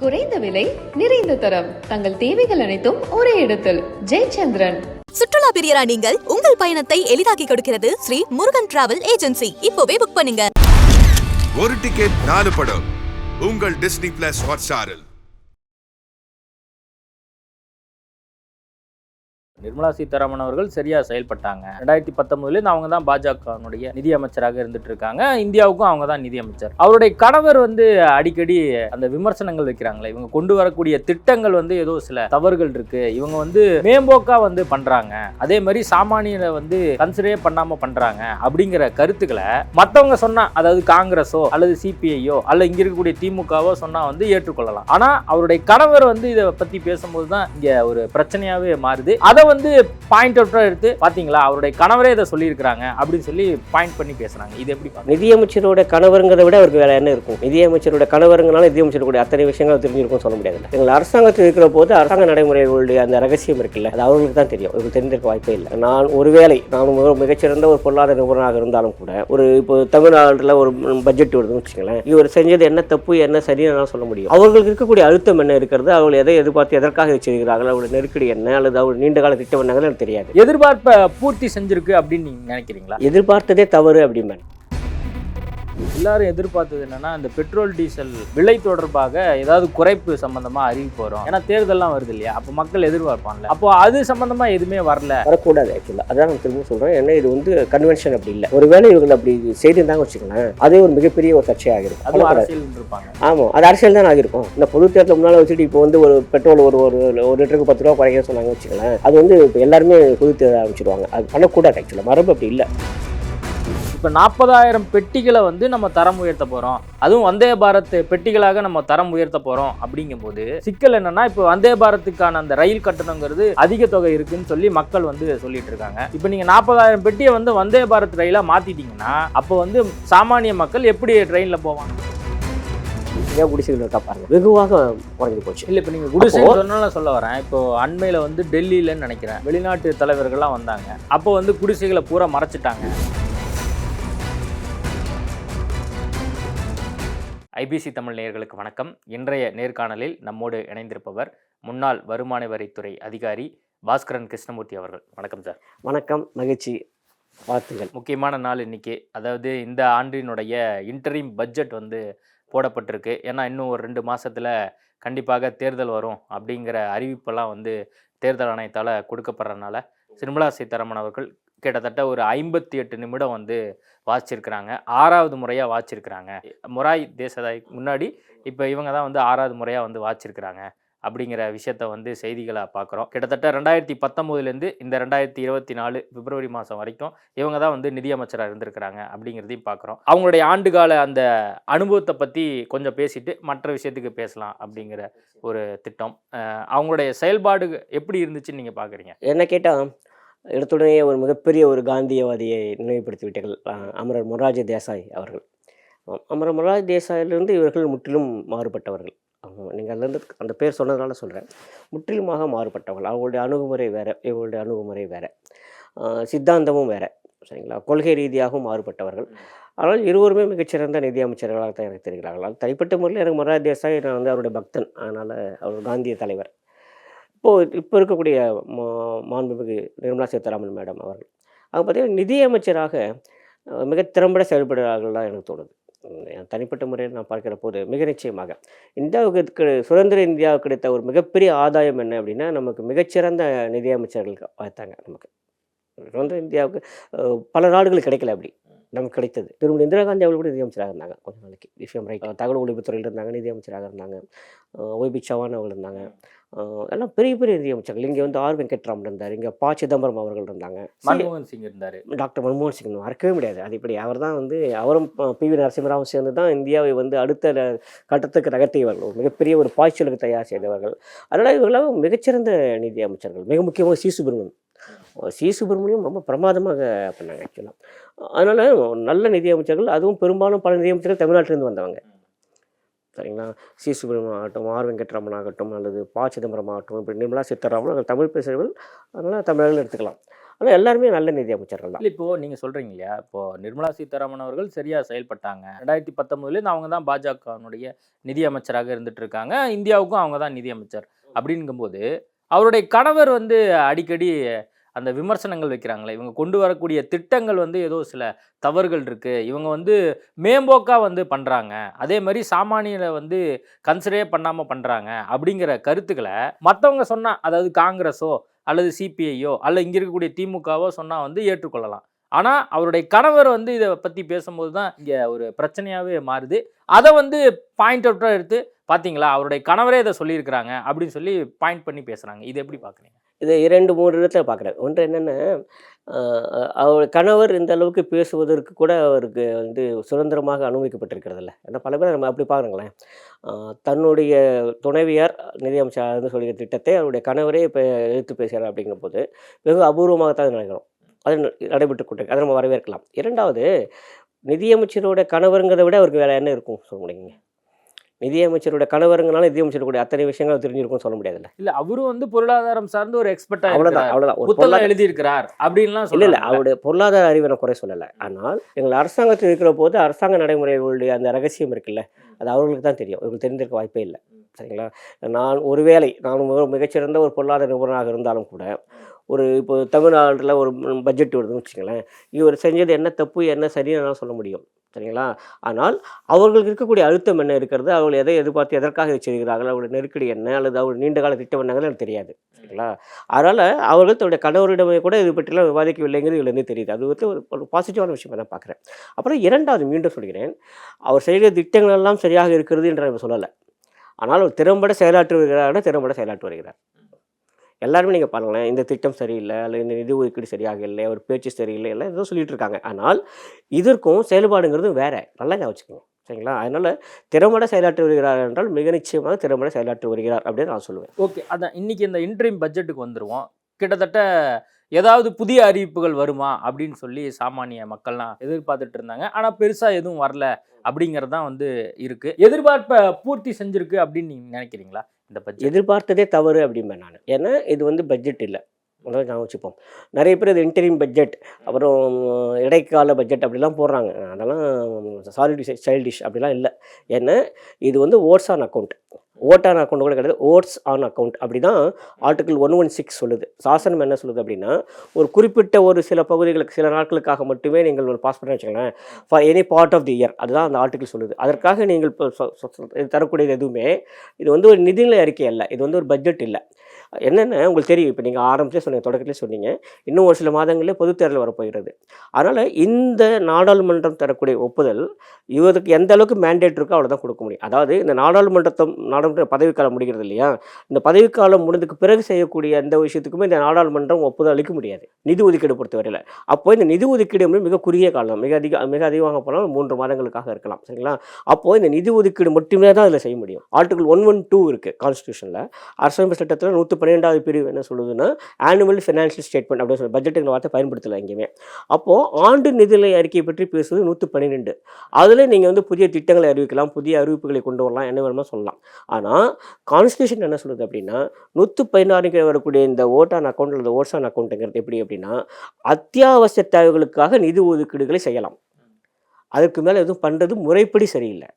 குறைந்த விலை நிறைந்த தரம். தங்கள் தேவைகள் அனைத்தும் ஒரே இடத்தில். ஜெயச்சந்திரன். சுற்றுலா பிரியரா நீங்கள் உங்கள் பயணத்தை எளிதாக்கி கொடுக்கிறது ஸ்ரீ முருகன் டிராவல் ஏஜென்சி. இப்போவே புக் பண்ணுங்க. ஒரு டிக்கெட் நாலு படம். உங்கள் டிஸ்னி பிளஸ் ஹாட்ஸ்டாரில். நிர்மலா சீதாராமன் அவர்கள் சரியாக செயல்பட்டாங்க. ரெண்டாயிரத்தி பத்தொன்பதுலேருந்து அவங்க தான் பாஜகனுடைய நிதி அமைச்சராக இருந்துட்டு இருக்காங்க. இந்தியாவுக்கும் அவங்க தான் நிதி அமைச்சர் அவருடைய கணவர் வந்து அடிக்கடி அந்த விமர்சனங்கள் வைக்கிறாங்களே இவங்க கொண்டு வரக்கூடிய திட்டங்கள் வந்து ஏதோ சில தவறுகள் இருக்கு. இவங்க வந்து மேம்போக்கா வந்து பண்றாங்க. அதே மாதிரி சாமானியரை வந்து கன்சிடரே பண்ணாம பண்றாங்க அப்படிங்கிற கருத்துக்களை மற்றவங்க சொன்னா அதாவது காங்கிரஸோ அல்லது சிபிஐயோ அல்ல இங்க இருக்கக்கூடிய திமுகவோ சொன்னா வந்து ஏற்றுக்கொள்ளலாம். ஆனா அவருடைய கணவர் வந்து இதை பத்தி பேசும்போது தான் இங்க ஒரு பிரச்சனையாவே மாறுது. அதை வந்து பாயிண்ட் அவுட்டாக எடுத்து பார்த்தீங்களா அவருடைய கணவரே இதை சொல்லியிருக்கிறாங்க அப்படின்னு சொல்லி பாயிண்ட் பண்ணி பேசுகிறாங்க இது எப்படி நிதியமைச்சரோட கணவருங்கிறத விட அவருக்கு வேற என்ன இருக்கும்? நிதியமைச்சரோட கணவருங்கனால நிதியமைச்சருடைய அத்தனை விஷயங்கள் தெரிஞ்சிருக்கும் சொல்ல முடியாது. எங்கள் அரசாங்கத்தில் இருக்கிற போது அரசாங்க நடைமுறைகளுடைய அந்த ரகசியம் இருக்குல்ல அது அவங்களுக்கு தான் தெரியும். இவங்களுக்கு தெரிஞ்சிருக்க வாய்ப்பே இல்லை. நான் ஒருவேளை நான் மிகச்சிறந்த ஒரு பொருளாதார நிபுணராக இருந்தாலும் கூட ஒரு இப்போ தமிழ்நாட்டில் ஒரு பட்ஜெட் வருதுன்னு வச்சுங்களேன் இவர் செஞ்சது என்ன தப்பு என்ன சரின்னு சொல்ல முடியும். அவர்களுக்கு இருக்கக்கூடிய அழுத்தம் என்ன இருக்கிறது? அவர்கள் எதை எதிர்பார்த்து எதற்காக வச்சிருக்கிறார்கள்? அவருடைய நெருக்கடி என்ன? அல்லது அவர் நீண்ட கால திட்டம் எனக்கு தெரியாது எதிர்பார்ப்பை பூர்த்தி செஞ்சிருக்கு அப்படின்னு நீங்க நினைக்கிறீங்களா? எதிர்பார்த்ததே தவறு அப்படிம்பேன் எல்லாரும் எதிர்பார்த்தது என்னன்னா இந்த பெட்ரோல் டீசல் விலை தொடர்பாக ஏதாவது குறைப்பு சம்பந்தமா அறிவிப்பு வரும். ஏன்னா தேர்தல்லாம் வருது இல்லையா? அப்போ மக்கள் எதிர்பார்ப்பாங்கல்ல. அப்போ அது சம்பந்தமா எதுவுமே வரல. வரக்கூடாது ஆக்சுவலாக அதான் நான் திரும்ப சொல்கிறேன் ஏன்னா இது வந்து கன்வென்ஷன் அப்படி இல்லை. ஒருவேளை இவங்க அப்படி செய்திருந்தாங்க வச்சுக்கோங்களேன் அதே ஒரு மிகப்பெரிய ஒரு சர்ச்சையாக இருக்கும். அதுவும் பண்ணக்கூடாது. அரசியல் இருப்பாங்க ஆமாம் அது அரசியல் தான் ஆகிருக்கும் இந்த பொது தேர்தல் முன்னால் வச்சுட்டு இப்போ வந்து ஒரு பெட்ரோல் ஒரு ஒரு ஒரு லிட்டருக்கு பத்து ரூபா குறைக்க சொன்னாங்க வச்சுக்கோங்களேன் அது வந்து இப்போ எல்லாருமே பொது தேர்தல் ஆரம்பிச்சிடுவாங்க அது பண்ணக்கூடாது ஆக்சுவலாக மரபு அப்படி இல்லை. இப்போ நாற்பதாயிரம் பெட்டிகளை வந்து நம்ம தரம் உயர்த்த போறோம். அதுவும் வந்தே பாரத் பெட்டிகளாக நம்ம தரம் உயர்த்த போறோம் அப்படிங்கும்போது சிக்கல் என்னன்னா இப்போ வந்தே பாரத்துக்கான அந்த ரயில் கட்டணங்கிறது அதிக தொகை இருக்குன்னு சொல்லி மக்கள் வந்து சொல்லிட்டு இருக்காங்க. இப்போ நீங்க நாற்பதாயிரம் பெட்டியை வந்து வந்தே பாரத் ரயிலா மாத்திட்டீங்கன்னா அப்போ வந்து சாமானிய மக்கள் எப்படி ட்ரெயின்ல போவாங்க? ஏன் குடிசைகள் இருக்கா பாருங்க. வெகுவாக குறைஞ்சி போச்சு. இல்ல இப்போ நீங்க குடிசை சொன்னால சொல்ல வரேன். இப்போ அண்மையில வந்து டெல்லியிலன்னு நினைக்கிறேன். வெளிநாட்டு தலைவர்கள்லாம் வந்தாங்க. அப்போ வந்து குடிசைகளை பூரா மறைச்சிட்டாங்க. ஐபிசி தமிழ் நேயர்களுக்கு வணக்கம். இன்றைய நேர்காணலில் நம்மோடு இணைந்திருப்பவர் முன்னாள் வருமான வரித்துறை அதிகாரி பாஸ்கரன் கிருஷ்ணமூர்த்தி அவர்கள். வணக்கம் சார். வணக்கம். மகிழ்ச்சி. வாழ்த்துங்கள் முக்கியமான நாள் இன்னைக்கு. அதாவது இந்த ஆண்டினுடைய இன்டரிம் பட்ஜெட் வந்து போடப்பட்டிருக்கு. ஏன்னா இன்னும் ஒரு ரெண்டு மாசத்துல கண்டிப்பாக தேர்தல் வரும் அப்படிங்கிற அறிவிப்பெல்லாம் வந்து தேர்தல் ஆணையத்தால் கொடுக்கப்படுறதுனால நிர்மலா சீதாராமன் அவர்கள் கிட்டத்தட்ட ஒரு ஐம்பத்தி எட்டு நிமிடம் வந்து வாசிச்சிருக்கிறாங்க. ஆறாவது முறையாக வாசிச்சிருக்கிறாங்க. மொராய் தேசதாய் முன்னாடி இப்போ இவங்க தான் வந்து ஆறாவது முறையாக வந்து வாசிச்சிருக்கிறாங்க அப்படிங்கிற விஷயத்த வந்து செய்திகளை பார்க்குறோம் கிட்டத்தட்ட ரெண்டாயிரத்தி பத்தொம்போதுலேருந்து இந்த ரெண்டாயிரத்தி இருபத்தி நாலு பிப்ரவரி மாதம் வரைக்கும் இவங்க தான் வந்து நிதியமைச்சராக இருந்திருக்கிறாங்க அப்படிங்கிறதையும் பார்க்குறோம் அவங்களுடைய ஆண்டுகால அந்த அனுபவத்தை பற்றி கொஞ்சம் பேசிட்டு மற்ற விஷயத்துக்கு பேசலாம் அப்படிங்கிற ஒரு திட்டம். அவங்களுடைய செயல்பாடு எப்படி இருந்துச்சுன்னு நீங்கள் பார்க்குறீங்க என்ன கேட்டால் எடுத்துடனே ஒரு மிகப்பெரிய ஒரு காந்தியவாதியை நினைவுபடுத்திவிட்டார்கள் அமரர் மொராஜி தேசாய் அவர்கள். அமரர் மொராஜி தேசாயிலிருந்து இவர்கள் முற்றிலும் மாறுபட்டவர்கள். நீங்கள் அதுலேருந்து அந்த பேர் சொன்னதுனால சொல்கிறேன் முற்றிலுமாக மாறுபட்டவர்கள். அவங்களுடைய அணுகுமுறை வேறு இவங்களுடைய அணுகுமுறை வேறு. சித்தாந்தமும் வேறு. சரிங்களா? கொள்கை ரீதியாகவும் மாறுபட்டவர்கள். ஆனால் இருவருமே மிகச்சிறந்த நிதி அமைச்சர்களாக தான் எனக்கு தெரிகிறார்கள். தனிப்பட்ட முறையில் எனக்கு மொராஜி தேசாய் நான் வந்து அவருடைய பக்தன். அதனால் அவர் காந்திய தலைவர். இப்போது இப்போ இருக்கக்கூடிய மா மாண்புமிகு நிர்மலா சீதாராமன் மேடம் அவர்கள். அவங்க பார்த்தீங்கன்னா நிதியமைச்சராக மிக திறம்பட செயல்படுகிறார்கள் தான் எனக்கு தோணுது. தனிப்பட்ட முறையில் நான் பார்க்கிற போது மிக நிச்சயமாக. இந்தியாவுக்கு சுதந்திர இந்தியாவுக்கு கிடைத்த ஒரு மிகப்பெரிய ஆதாயம் என்ன அப்படின்னா நமக்கு மிகச்சிறந்த நிதியமைச்சர்கள் பார்த்தாங்க நமக்கு. சுதந்திர இந்தியாவுக்கு பல நாடுகள் கிடைக்கல அப்படி. நமக்கு கிடைத்தது. திரும்ப இந்திரா காந்தி அவர்கள் கூட நிதியமைச்சராக இருந்தாங்க. கொஞ்ச நாளைக்கு. விஷயம் ரைட் தகவல் ஒலிபுத்துறையில் இருந்தாங்க நிதியமைச்சராக இருந்தாங்க. ஒய்பி சவான் அவர்கள் இருந்தாங்க. எல்லாம் பெரிய பெரிய நிதியமைச்சர்கள் இங்கே வந்து ஆர் வெங்கட்ராமன் இருந்தார் இங்கே ப. சிதம்பரம் அவர்கள் இருந்தாங்க. மன்மோகன் சிங் இருந்தார். டாக்டர் மன்மோகன் சிங் மறக்கவே முடியாது. அது இப்படி அவர் தான் வந்து அவரும் பி வி. நரசிம்மராவும் சேர்ந்து தான் இந்தியாவை வந்து அடுத்த கட்டத்துக்கு நகர்த்தியவர்கள். மிகப்பெரிய ஒரு பாய்ச்சலுக்கு தயார் செய்தவர்கள். அதனால் இவர்களாம் மிகச்சிறந்த நிதி அமைச்சர்கள். மிக முக்கியமாக சி. சுப்பிரமணியம். சி. சுப்பிரமணியம் ரொம்ப பிரமாதமாக பண்ணாங்க ஆக்சுவலாக அதனால் நல்ல நிதி அமைச்சர்கள் அதுவும் பெரும்பாலும் பல நிதி அமைச்சர்கள் தமிழ்நாட்டிலேருந்து வந்தவங்க. சரிங்களா? சி. சுப்பிரமணியம் ஆகட்டும் ஆர். வெங்கட்ராமன் ஆகட்டும் அல்லது பா. சிதம்பரம் ஆகட்டும் இப்படி நிர்மலா சீதாராமன் தமிழ் பேசுகிறவர்கள் அதனால் தமிழர்கள் எடுத்துக்கலாம். ஆனால் எல்லாருமே நல்ல நிதி அமைச்சர்கள் தான். இப்போது நீங்கள் சொல்கிறீங்க இல்லையா? இப்போது நிர்மலா சீதாராமன் அவர்கள் சரியாக செயல்பட்டாங்க. ரெண்டாயிரத்தி பத்தொன்பதுலேருந்து அவங்க தான் பாஜகவினுடைய நிதி அமைச்சராக இருந்துட்டு இருக்காங்க இந்தியாவுக்கும் அவங்க தான் நிதி அமைச்சர். அப்படிங்கும்போது அவருடைய கணவர் வந்து அடிக்கடி அந்த விமர்சனங்கள் வைக்கிறாங்களே இவங்க கொண்டு வரக்கூடிய திட்டங்கள் வந்து ஏதோ சில தவறுகள் இருக்குது இவங்க வந்து மேம்போக்காக வந்து பண்ணுறாங்க அதே மாதிரி சாமானியரை வந்து கன்சிடரே பண்ணாமல் பண்ணுறாங்க அப்படிங்கிற கருத்துக்களை மற்றவங்க சொன்னால் அதாவது காங்கிரஸோ அல்லது சிபிஐயோ அல்ல இங்கே இருக்கக்கூடிய திமுகவோ சொன்னால் வந்து ஏற்றுக்கொள்ளலாம். ஆனால் அவருடைய கணவர் வந்து இதை பற்றி பேசும்போது தான் இங்கே ஒரு பிரச்சனையாகவே மாறுது. அதை வந்து பாயிண்ட் அவுட்டாக எடுத்து பார்த்தீங்களா அவருடைய கணவரே இதை சொல்லியிருக்கிறாங்க அப்படின்னு சொல்லி பாயிண்ட் பண்ணி பேசுகிறாங்க இது எப்படி பார்க்குறீங்க இது இரண்டு மூன்று இடத்துல பார்க்குறேன். ஒன்று என்னென்னா அவர் கணவர் இந்த அளவுக்கு பேசுவதற்கு கூட அவருக்கு வந்து சுதந்திரமாக அனுமதிக்கப்பட்டிருக்கிறதில்ல. ஏன்னா பல பேர் நம்ம அப்படி பாருங்களேன் தன்னுடைய துணைவியார் நிதியமைச்சர் சொல்லிய திட்டத்தை அவருடைய கணவரே இப்போ எதிர்த்து பேசுகிறார் அப்படிங்கிற போது வெகு அபூர்வமாகத்தான் நினைக்கிறோம் அது நடைபெற்று கொண்டு அதை நம்ம வரவேற்கலாம். இரண்டாவது நிதியமைச்சரோட கணவருங்கிறத விட அவருக்கு வேலை என்ன இருக்கும்? சொல்ல முடியுங்க. நிதியமைச்சரோட கணவருங்கனால நிதியமைச்சருடைய அத்தனை விஷயங்கள் தெரிஞ்சிருக்கும்னு சொல்ல முடியாதுல்ல. இல்ல அவரும் வந்து பொருளாதாரம் சார்ந்து ஒரு எக்ஸ்பர்ட்டா அவ்வளோதான் அவ்வளோதான் ஒரு புத்தகம் எழுதியிருக்கிறார் அப்படின்லாம் இல்லை இல்லை அவருடைய பொருளாதார அறிவை நான் குறை சொல்லலை. ஆனால் எங்கள் அரசாங்கத்தில் இருக்கிற போது அரசாங்க நடைமுறைகளுடைய அந்த ரகசியம் இருக்குல்ல அது அவர்களுக்கு தான் தெரியும். இவங்களுக்கு தெரிஞ்சிருக்க வாய்ப்பே இல்லை. சரிங்களா? நான் ஒருவேளை நான் மிக- மிகச்சிறந்த ஒரு பொருளாதார நிபுணராக இருந்தாலும் கூட ஒரு இப்போ தமிழ்நாட்டில் ஒரு பட்ஜெட் வருதுன்னு வச்சுங்களேன் இவர் செஞ்சது என்ன தப்பு என்ன சரின்னு சொல்ல முடியும். சரிங்களா ஆனால் அவர்களுக்கு இருக்கக்கூடிய அழுத்தம் என்ன இருக்கிறது? அவர்கள் எதை எதிர்பார்த்து எதற்காக இதை செய்கிறார்கள்? அவருடைய நெருக்கடி என்ன? அல்லது அவருடைய நீண்ட கால திட்டம் என்னங்கிறது எனக்கு தெரியாது சரிங்களா? அதனால் அவர்கள் தன்னுடைய கணவரிடமே கூட இது பற்றிலாம் விவாதிக்கவில்லைங்கிறது இதுலேருந்து தெரியுது. அது வந்து ஒரு பாசிட்டிவான விஷயமா தான் பார்க்குறேன். அப்புறம் இரண்டாவது மீண்டும் சொல்கிறேன். அவர் செய்கிற திட்டங்கள் எல்லாம் சரியாக இருக்கிறது என்று நம்ம சொல்லலை. ஆனால் அவர் திறம்பட செயலாற்றி வருகிறார் திறம்பட செயலாற்றி வருகிறார். எல்லாருமே நீங்கள் பாருங்களேன் இந்த திட்டம் சரியில்லை அல்லது இந்த நிதி ஒதுக்கீடு சரியாக இல்லை ஒரு பேச்சு சரியில்லை எல்லாம் ஏதோ சொல்லிட்டு இருக்காங்க. ஆனால் இதற்கும் செயல்பாடுங்கிறதும் வேற. நல்லா ஞாபகம் வச்சுக்கோங்க. சரிங்களா? அதனால் திறம்பட செயலாற்றி வருகிறார் என்றால் மிக நிச்சயமாக திறம்பட செயலாற்றி வருகிறார் அப்படின்னு நான் சொல்லுவேன். ஓகே. அதான் இன்னைக்கு இந்த இன்ட்ரீம் பட்ஜெட்டுக்கு வந்துடுவோம் கிட்டத்தட்ட ஏதாவது புதிய அறிவிப்புகள் வருமா? அப்படின்னு சொல்லி சாமானிய மக்கள்லாம் எதிர்பார்த்துட்டு இருந்தாங்க. ஆனால் பெருசாக எதுவும் வரல அப்படிங்கிறது தான் வந்து இருக்குது எதிர்பார்ப்பை பூர்த்தி செஞ்சிருக்கு அப்படின்னு நீங்கள் நினைக்கிறீங்களா? இந்த பட்ஜெட் எதிர்பார்த்ததே தவறு அப்படிம்பேன் நான். ஏன்னா இது வந்து பட்ஜெட் இல்லை. முதல்ல ஞாபகம் வச்சுப்போம். நிறைய பேர் இது இன்டரிம் பட்ஜெட் அப்புறம் இடைக்கால பட்ஜெட் அப்படிலாம் போடுறாங்க. அதெல்லாம் சாலிட் சைல்டிஷ் அப்படிலாம் இல்லை. ஏன்னா இது வந்து votes on account vote on account கூட கிடையாது. ஓட்ஸ் ஆன் அக்கௌண்ட் அப்படி தான் ஆர்டிகல் ஒன் ஒன் சிக்ஸ் சொல்லுது. சாசனம் என்ன சொல்லுது அப்படின்னா ஒரு குறிப்பிட்ட ஒரு சில பகுதிகளுக்கு சில நாட்களுக்காக மட்டுமே நீங்கள் ஒரு பாஸ் பண்ணி வச்சுக்கலாம் for any part of the year அதுதான் அந்த ஆர்டிகல் சொல்லுது. அதற்காக நீங்கள் இப்போ சொ- சொ- தரக்கூடியது எதுவுமே. இது வந்து ஒரு நிதிநிலை அறிக்கை அல்ல. இது வந்து ஒரு பட்ஜெட் இல்லை. என்னென்ன உங்களுக்கு தெரியும். இப்போ நீங்கள் ஆரம்பிச்சே சொன்னீங்க தொடக்கத்திலே சொன்னீங்க. இன்னும் ஒரு சில மாதங்களிலே பொதுத் தேர்தல் வரப்போகிறது. அதனால் இந்த நாடாளுமன்றம் தரக்கூடிய ஒப்புதல் இவருக்கு எந்த அளவுக்கு மேண்டேட் இருக்கோ அவ்வளோ தான் கொடுக்க முடியும். அதாவது இந்த நாடாளுமன்றத்தை நாடாளுமன்ற பதவிக்காலம் முடிகிறது இல்லையா? இந்த பதவிக்காலம் முடிந்ததுக்கு பிறகு செய்யக்கூடிய எந்த விஷயத்துக்குமே இந்த நாடாளுமன்றம் ஒப்புதல் அளிக்க முடியாது. நிதி ஒதுக்கீடு பொறுத்தவரையில். அப்போ இந்த நிதி ஒதுக்கீடு மிக குறுகிய காலம். மிக அதிக மிக அதிகமாக போனால் மூன்று மாதங்களுக்காக இருக்கலாம். சரிங்களா? அப்போது இந்த நிதி ஒதுக்கீடு மட்டுமே தான் அதில் செய்ய முடியும். ஆர்டிகல் ஒன் ஒன் டூ இருக்குது கான்ஸ்டியூஷனில் அரசமைப்பு சட்டத்தில் நூற்றி பன்னிரெண்டாவது பிரிவு என்ன சொல்லுதுன்னா ஆனுவல் ஃபினான்ஷியல் ஸ்டேட்மெண்ட் அப்படின்னு சொல்லி பட்ஜெட்டுங்கிற வார்த்தை பயன்படுத்தலை எங்கேயுமே. அப்போது ஆண்டு நிதிநிலை அறிக்கை பற்றி பேசுவது நூற்றி பன்னிரெண்டு. அதில் நீங்கள் வந்து புதிய திட்டங்களை அறிவிக்கலாம் புதிய அறிவிப்புகளை கொண்டு வரலாம் என்ன வேணுமோ சொல்லலாம். ஆனால் கான்ஸ்டியூஷன் என்ன சொல்லுது அப்படின்னா நூற்று பதினாறுங்கிற வரக்கூடிய இந்த ஓட்டான் அக்கௌண்ட் அல்லது ஓட்ஸ் ஆன் அக்கௌண்ட்டுங்கிறது எப்படி அப்படின்னா அத்தியாவசிய தேவைகளுக்காக நிதி ஒதுக்கீடுகளை செய்யலாம். அதுக்கு மேலே எதுவும் பண்ணுறது முறைப்படி சரியில்லை.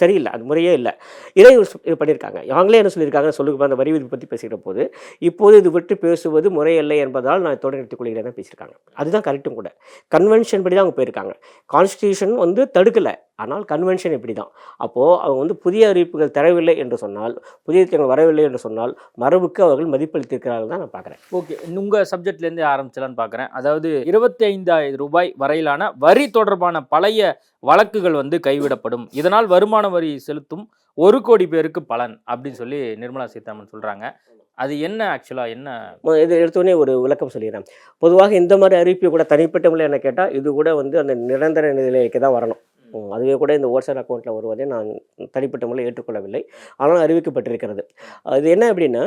சரியில்லை அது முறையே இல்லை. இதை ஒரு இது பண்ணியிருக்காங்க அவங்களே என்ன சொல்லியிருக்காங்க சொல்லுங்க அந்த வரி விதிப்பு பற்றி பேசுகிற போது இப்போது இது விட்டு பேசுவது முறையில்லை என்பதால் நான் தொடர் நிறுத்திக் கொள்கிறேன் தான் பேசியிருக்காங்க. அதுதான் கரெக்டும் கூட. கன்வென்ஷன் படி தான் அவங்க போயிருக்காங்க. கான்ஸ்டியூஷன் வந்து தடுக்கலை. ஆனால் கன்வென்ஷன் இப்படி தான். அப்போது அவங்க வந்து புதிய அறிவிப்புகள் தரவில்லை என்று சொன்னால் புதிய திட்டங்கள் வரவில்லை என்று சொன்னால் மரபுக்கு அவர்கள் மதிப்பளித்திருக்கிறார்கள் தான் நான் பார்க்குறேன். ஓகே உங்கள் சப்ஜெக்ட்லேருந்து ஆரம்பிச்சலான்னு பார்க்குறேன். அதாவது இருபத்தி ஐந்தாயிரம் ரூபாய் வரையிலான வரி தொடர்பான பழைய வழக்குகள் வந்து கைவிடப்படும். இதனால் வருமான வரி செலுத்தும் ஒரு கோடி பேருக்கு பலன் அப்படின்னு சொல்லி நிர்மலா சீதாராமன் சொல்கிறாங்க அது என்ன ஆக்சுவலாக என்ன? இதை இது எடுத்தோடனே ஒரு விளக்கம் சொல்லிடுறேன். பொதுவாக இந்த மாதிரி அறிவிப்பு கூட தனிப்பட்ட முறையில் என்ன கேட்டால் இது கூட வந்து அந்த நிரந்தர நிலைக்கு தான் வரணும். அதுவே கூட இந்த ஓட்ஸர் அக்கௌண்ட்டில் வருவதை நான் தனிப்பட்ட முறையில் ஏற்றுக்கொள்ளவில்லை. ஆனால் அறிவிக்கப்பட்டிருக்கிறது. அது என்ன அப்படின்னா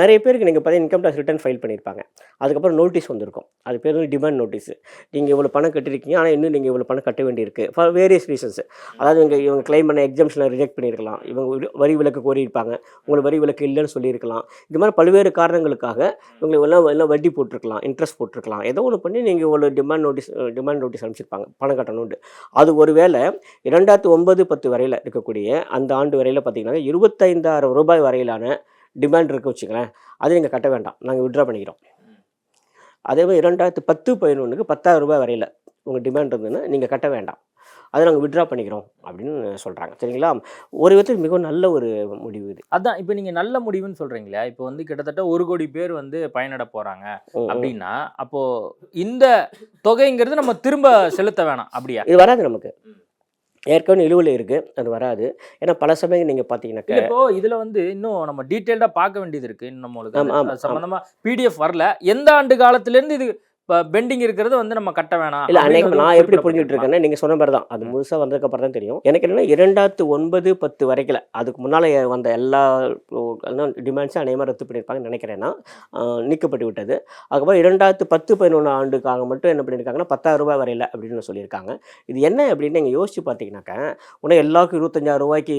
நிறைய பேருக்கு நீங்கள் பார்த்தீங்கன்னா இன்கம் டேக்ஸ் ரிட்டர்ன் ஃபைல் பண்ணியிருப்பாங்க. அதுக்கப்புறம் நோட்டீஸ் வந்திருக்கும். அது பேர் வந்து டிமாண்ட் நோட்டீஸ் நீங்கள் இவ்வளோ பணம் கட்டிருக்கீங்க ஆனால் இன்னும் நீங்கள் இவ்வளோ பணம் கட்ட வேண்டியிருக்கு. ஃபார் வேரியஸ் ரீசன்ஸ் அதாவது இவங்க இவங்க கிளைம் பண்ண எக்ஸாம்ஷனை ரிஜெக்ட் பண்ணியிருக்கலாம். இவங்க ஒரு வரி விலக்கு கோரியிருப்பாங்க. உங்களுக்கு வரி விலக்கு இல்லைன்னு சொல்லியிருக்கலாம். இது மாதிரி பல்வேறு காரணங்களுக்காக இவங்களுக்கு எல்லாம் எல்லாம் வட்டி போட்டிருக்கலாம் இன்ட்ரெஸ்ட் போட்டிருக்கலாம். ஏதோ ஒன்று பண்ணி நீங்கள் இவ்வளோ டிமாண்ட் நோட்டீஸ் டிமாண்ட் நோட்டீஸ் அனுப்பிச்சிருப்பாங்க. பணம் கட்டணும்னு அது ஒருவேளை இரண்டாயிரத்து ஒன்பது பத்து வரையில் இருக்கக்கூடிய அந்த ஆண்டு வரையில் பார்த்தீங்கன்னா இருபத்தைந்தாயிரம் ரூபாய் வரையிலான டிமாண்ட் இருக்க வச்சுங்களேன் அது நீங்கள் கட்ட வேண்டாம். நாங்கள் விட்ரா பண்ணிக்கிறோம். அதே மாதிரி இரண்டாயிரத்து பத்து பதினொன்றுக்கு பத்தாயிரம் ரூபாய் வரையில் உங்கள் டிமாண்ட் இருந்ததுன்னா நீங்கள் கட்ட வேண்டாம். அதை நாங்கள் விட்ரா பண்ணிக்கிறோம் அப்படின்னு சொல்கிறாங்க சரிங்களா? ஒரு விதத்தில் மிகவும் நல்ல ஒரு முடிவு இது. அதான் இப்போ நீங்க நல்ல முடிவுன்னு சொல்றீங்களா இப்போ வந்து கிட்டத்தட்ட ஒரு கோடி பேர் வந்து பயனிட ம். அப்படின்னா அப்போ இந்த தொகைங்கிறது நம்ம திரும்ப செலுத்த வேணாம் அப்படியா? இது வராது நமக்கு. ஏற்கனவே நிலுவையில் இருக்குது அது வராது. ஏன்னா பல சமயம் நீங்கள் பார்த்தீங்கன்னாக்க இப்போ இதுல வந்து இன்னும் நம்ம டீடைல்டா பார்க்க வேண்டியது இருக்கு. இன்னும் நம்மளுக்கு சம்பந்தமா பிடிஎஃப் வரல. எந்த ஆண்டு காலத்துல இருந்து இது பெண்டிங் இருக்கிறது வந்து நம்ம கட்ட வேணாம் இல்லை அப்படிங்கிறது நான் எப்படி புரிஞ்சுட்டு? இருக்கேன்னா நீங்கள் சொன்ன மாதிரி தான் அது. முழுசாக வந்ததுக்கு அப்புறம் தான் தெரியும். எனக்கு என்னன்னா இரண்டாயிரத்து ஒன்பது பத்து வரைக்கும் அதுக்கு முன்னால் வந்த எல்லா டிமாண்ட்ஸும் அநேகமாக ரத்து பண்ணியிருப்பாங்கன்னு நினைக்கிறேன்னா நீக்கப்பட்டு விட்டது. அதுக்கப்புறம் இரண்டாயிரத்து பத்து பதினொன்று ஆண்டுக்காக மட்டும் என்ன பண்ணியிருக்காங்கன்னா பத்தாயிரம் ரூபாய் வரையில் அப்படின்னு சொல்லியிருக்காங்க. இது என்ன அப்படின்னு நீங்கள் யோசிச்சு பார்த்தீங்கன்னாக்கா உடனே எல்லாருக்கும் இருபத்தஞ்சாயிரம் ரூபாய்க்கு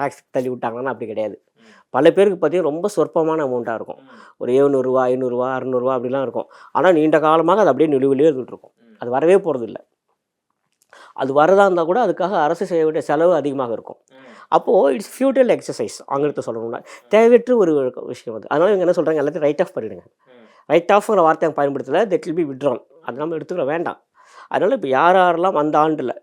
டாக்ஸ் தள்ளி விட்டாங்கன்னா அப்படி கிடையாது. பல பேருக்கு பார்த்தீங்கன்னா ரொம்ப சொற்பமான அமௌண்ட்டாக இருக்கும். ஒரு எழுநூறுவா ஐநூறுரூவா அறநூறுவா அப்படிலாம் இருக்கும். ஆனால் நீண்ட காலமாக அது அப்படியே நிலுவிலே இருக்கும். அது வரவே போகிறதில்ல அது வரதா இருந்தால் கூட அதுக்காக அரசு செய்ய வேண்டிய செலவு அதிகமாக இருக்கும். அப்போது இட்ஸ் ஃபியூட்டல் எக்ஸசைஸ் ஆங்கிலத்தை சொல்லணும்னா. தேவையற்ற ஒரு விஷயம் அது. அதனால் இவங்க என்ன சொல்கிறாங்க எல்லாத்தையும் ரைட் ஆஃப் பண்ணிடுங்க. ரைட் ஆஃப்ங்கிற வார்த்தையை பயன்படுத்தல. தட் வில் பி விட்ரான் அது நம்ம எடுத்துக்கிற வேண்டாம். அதனால் இப்போ யார் யாரெல்லாம் அந்த ஆண்டில்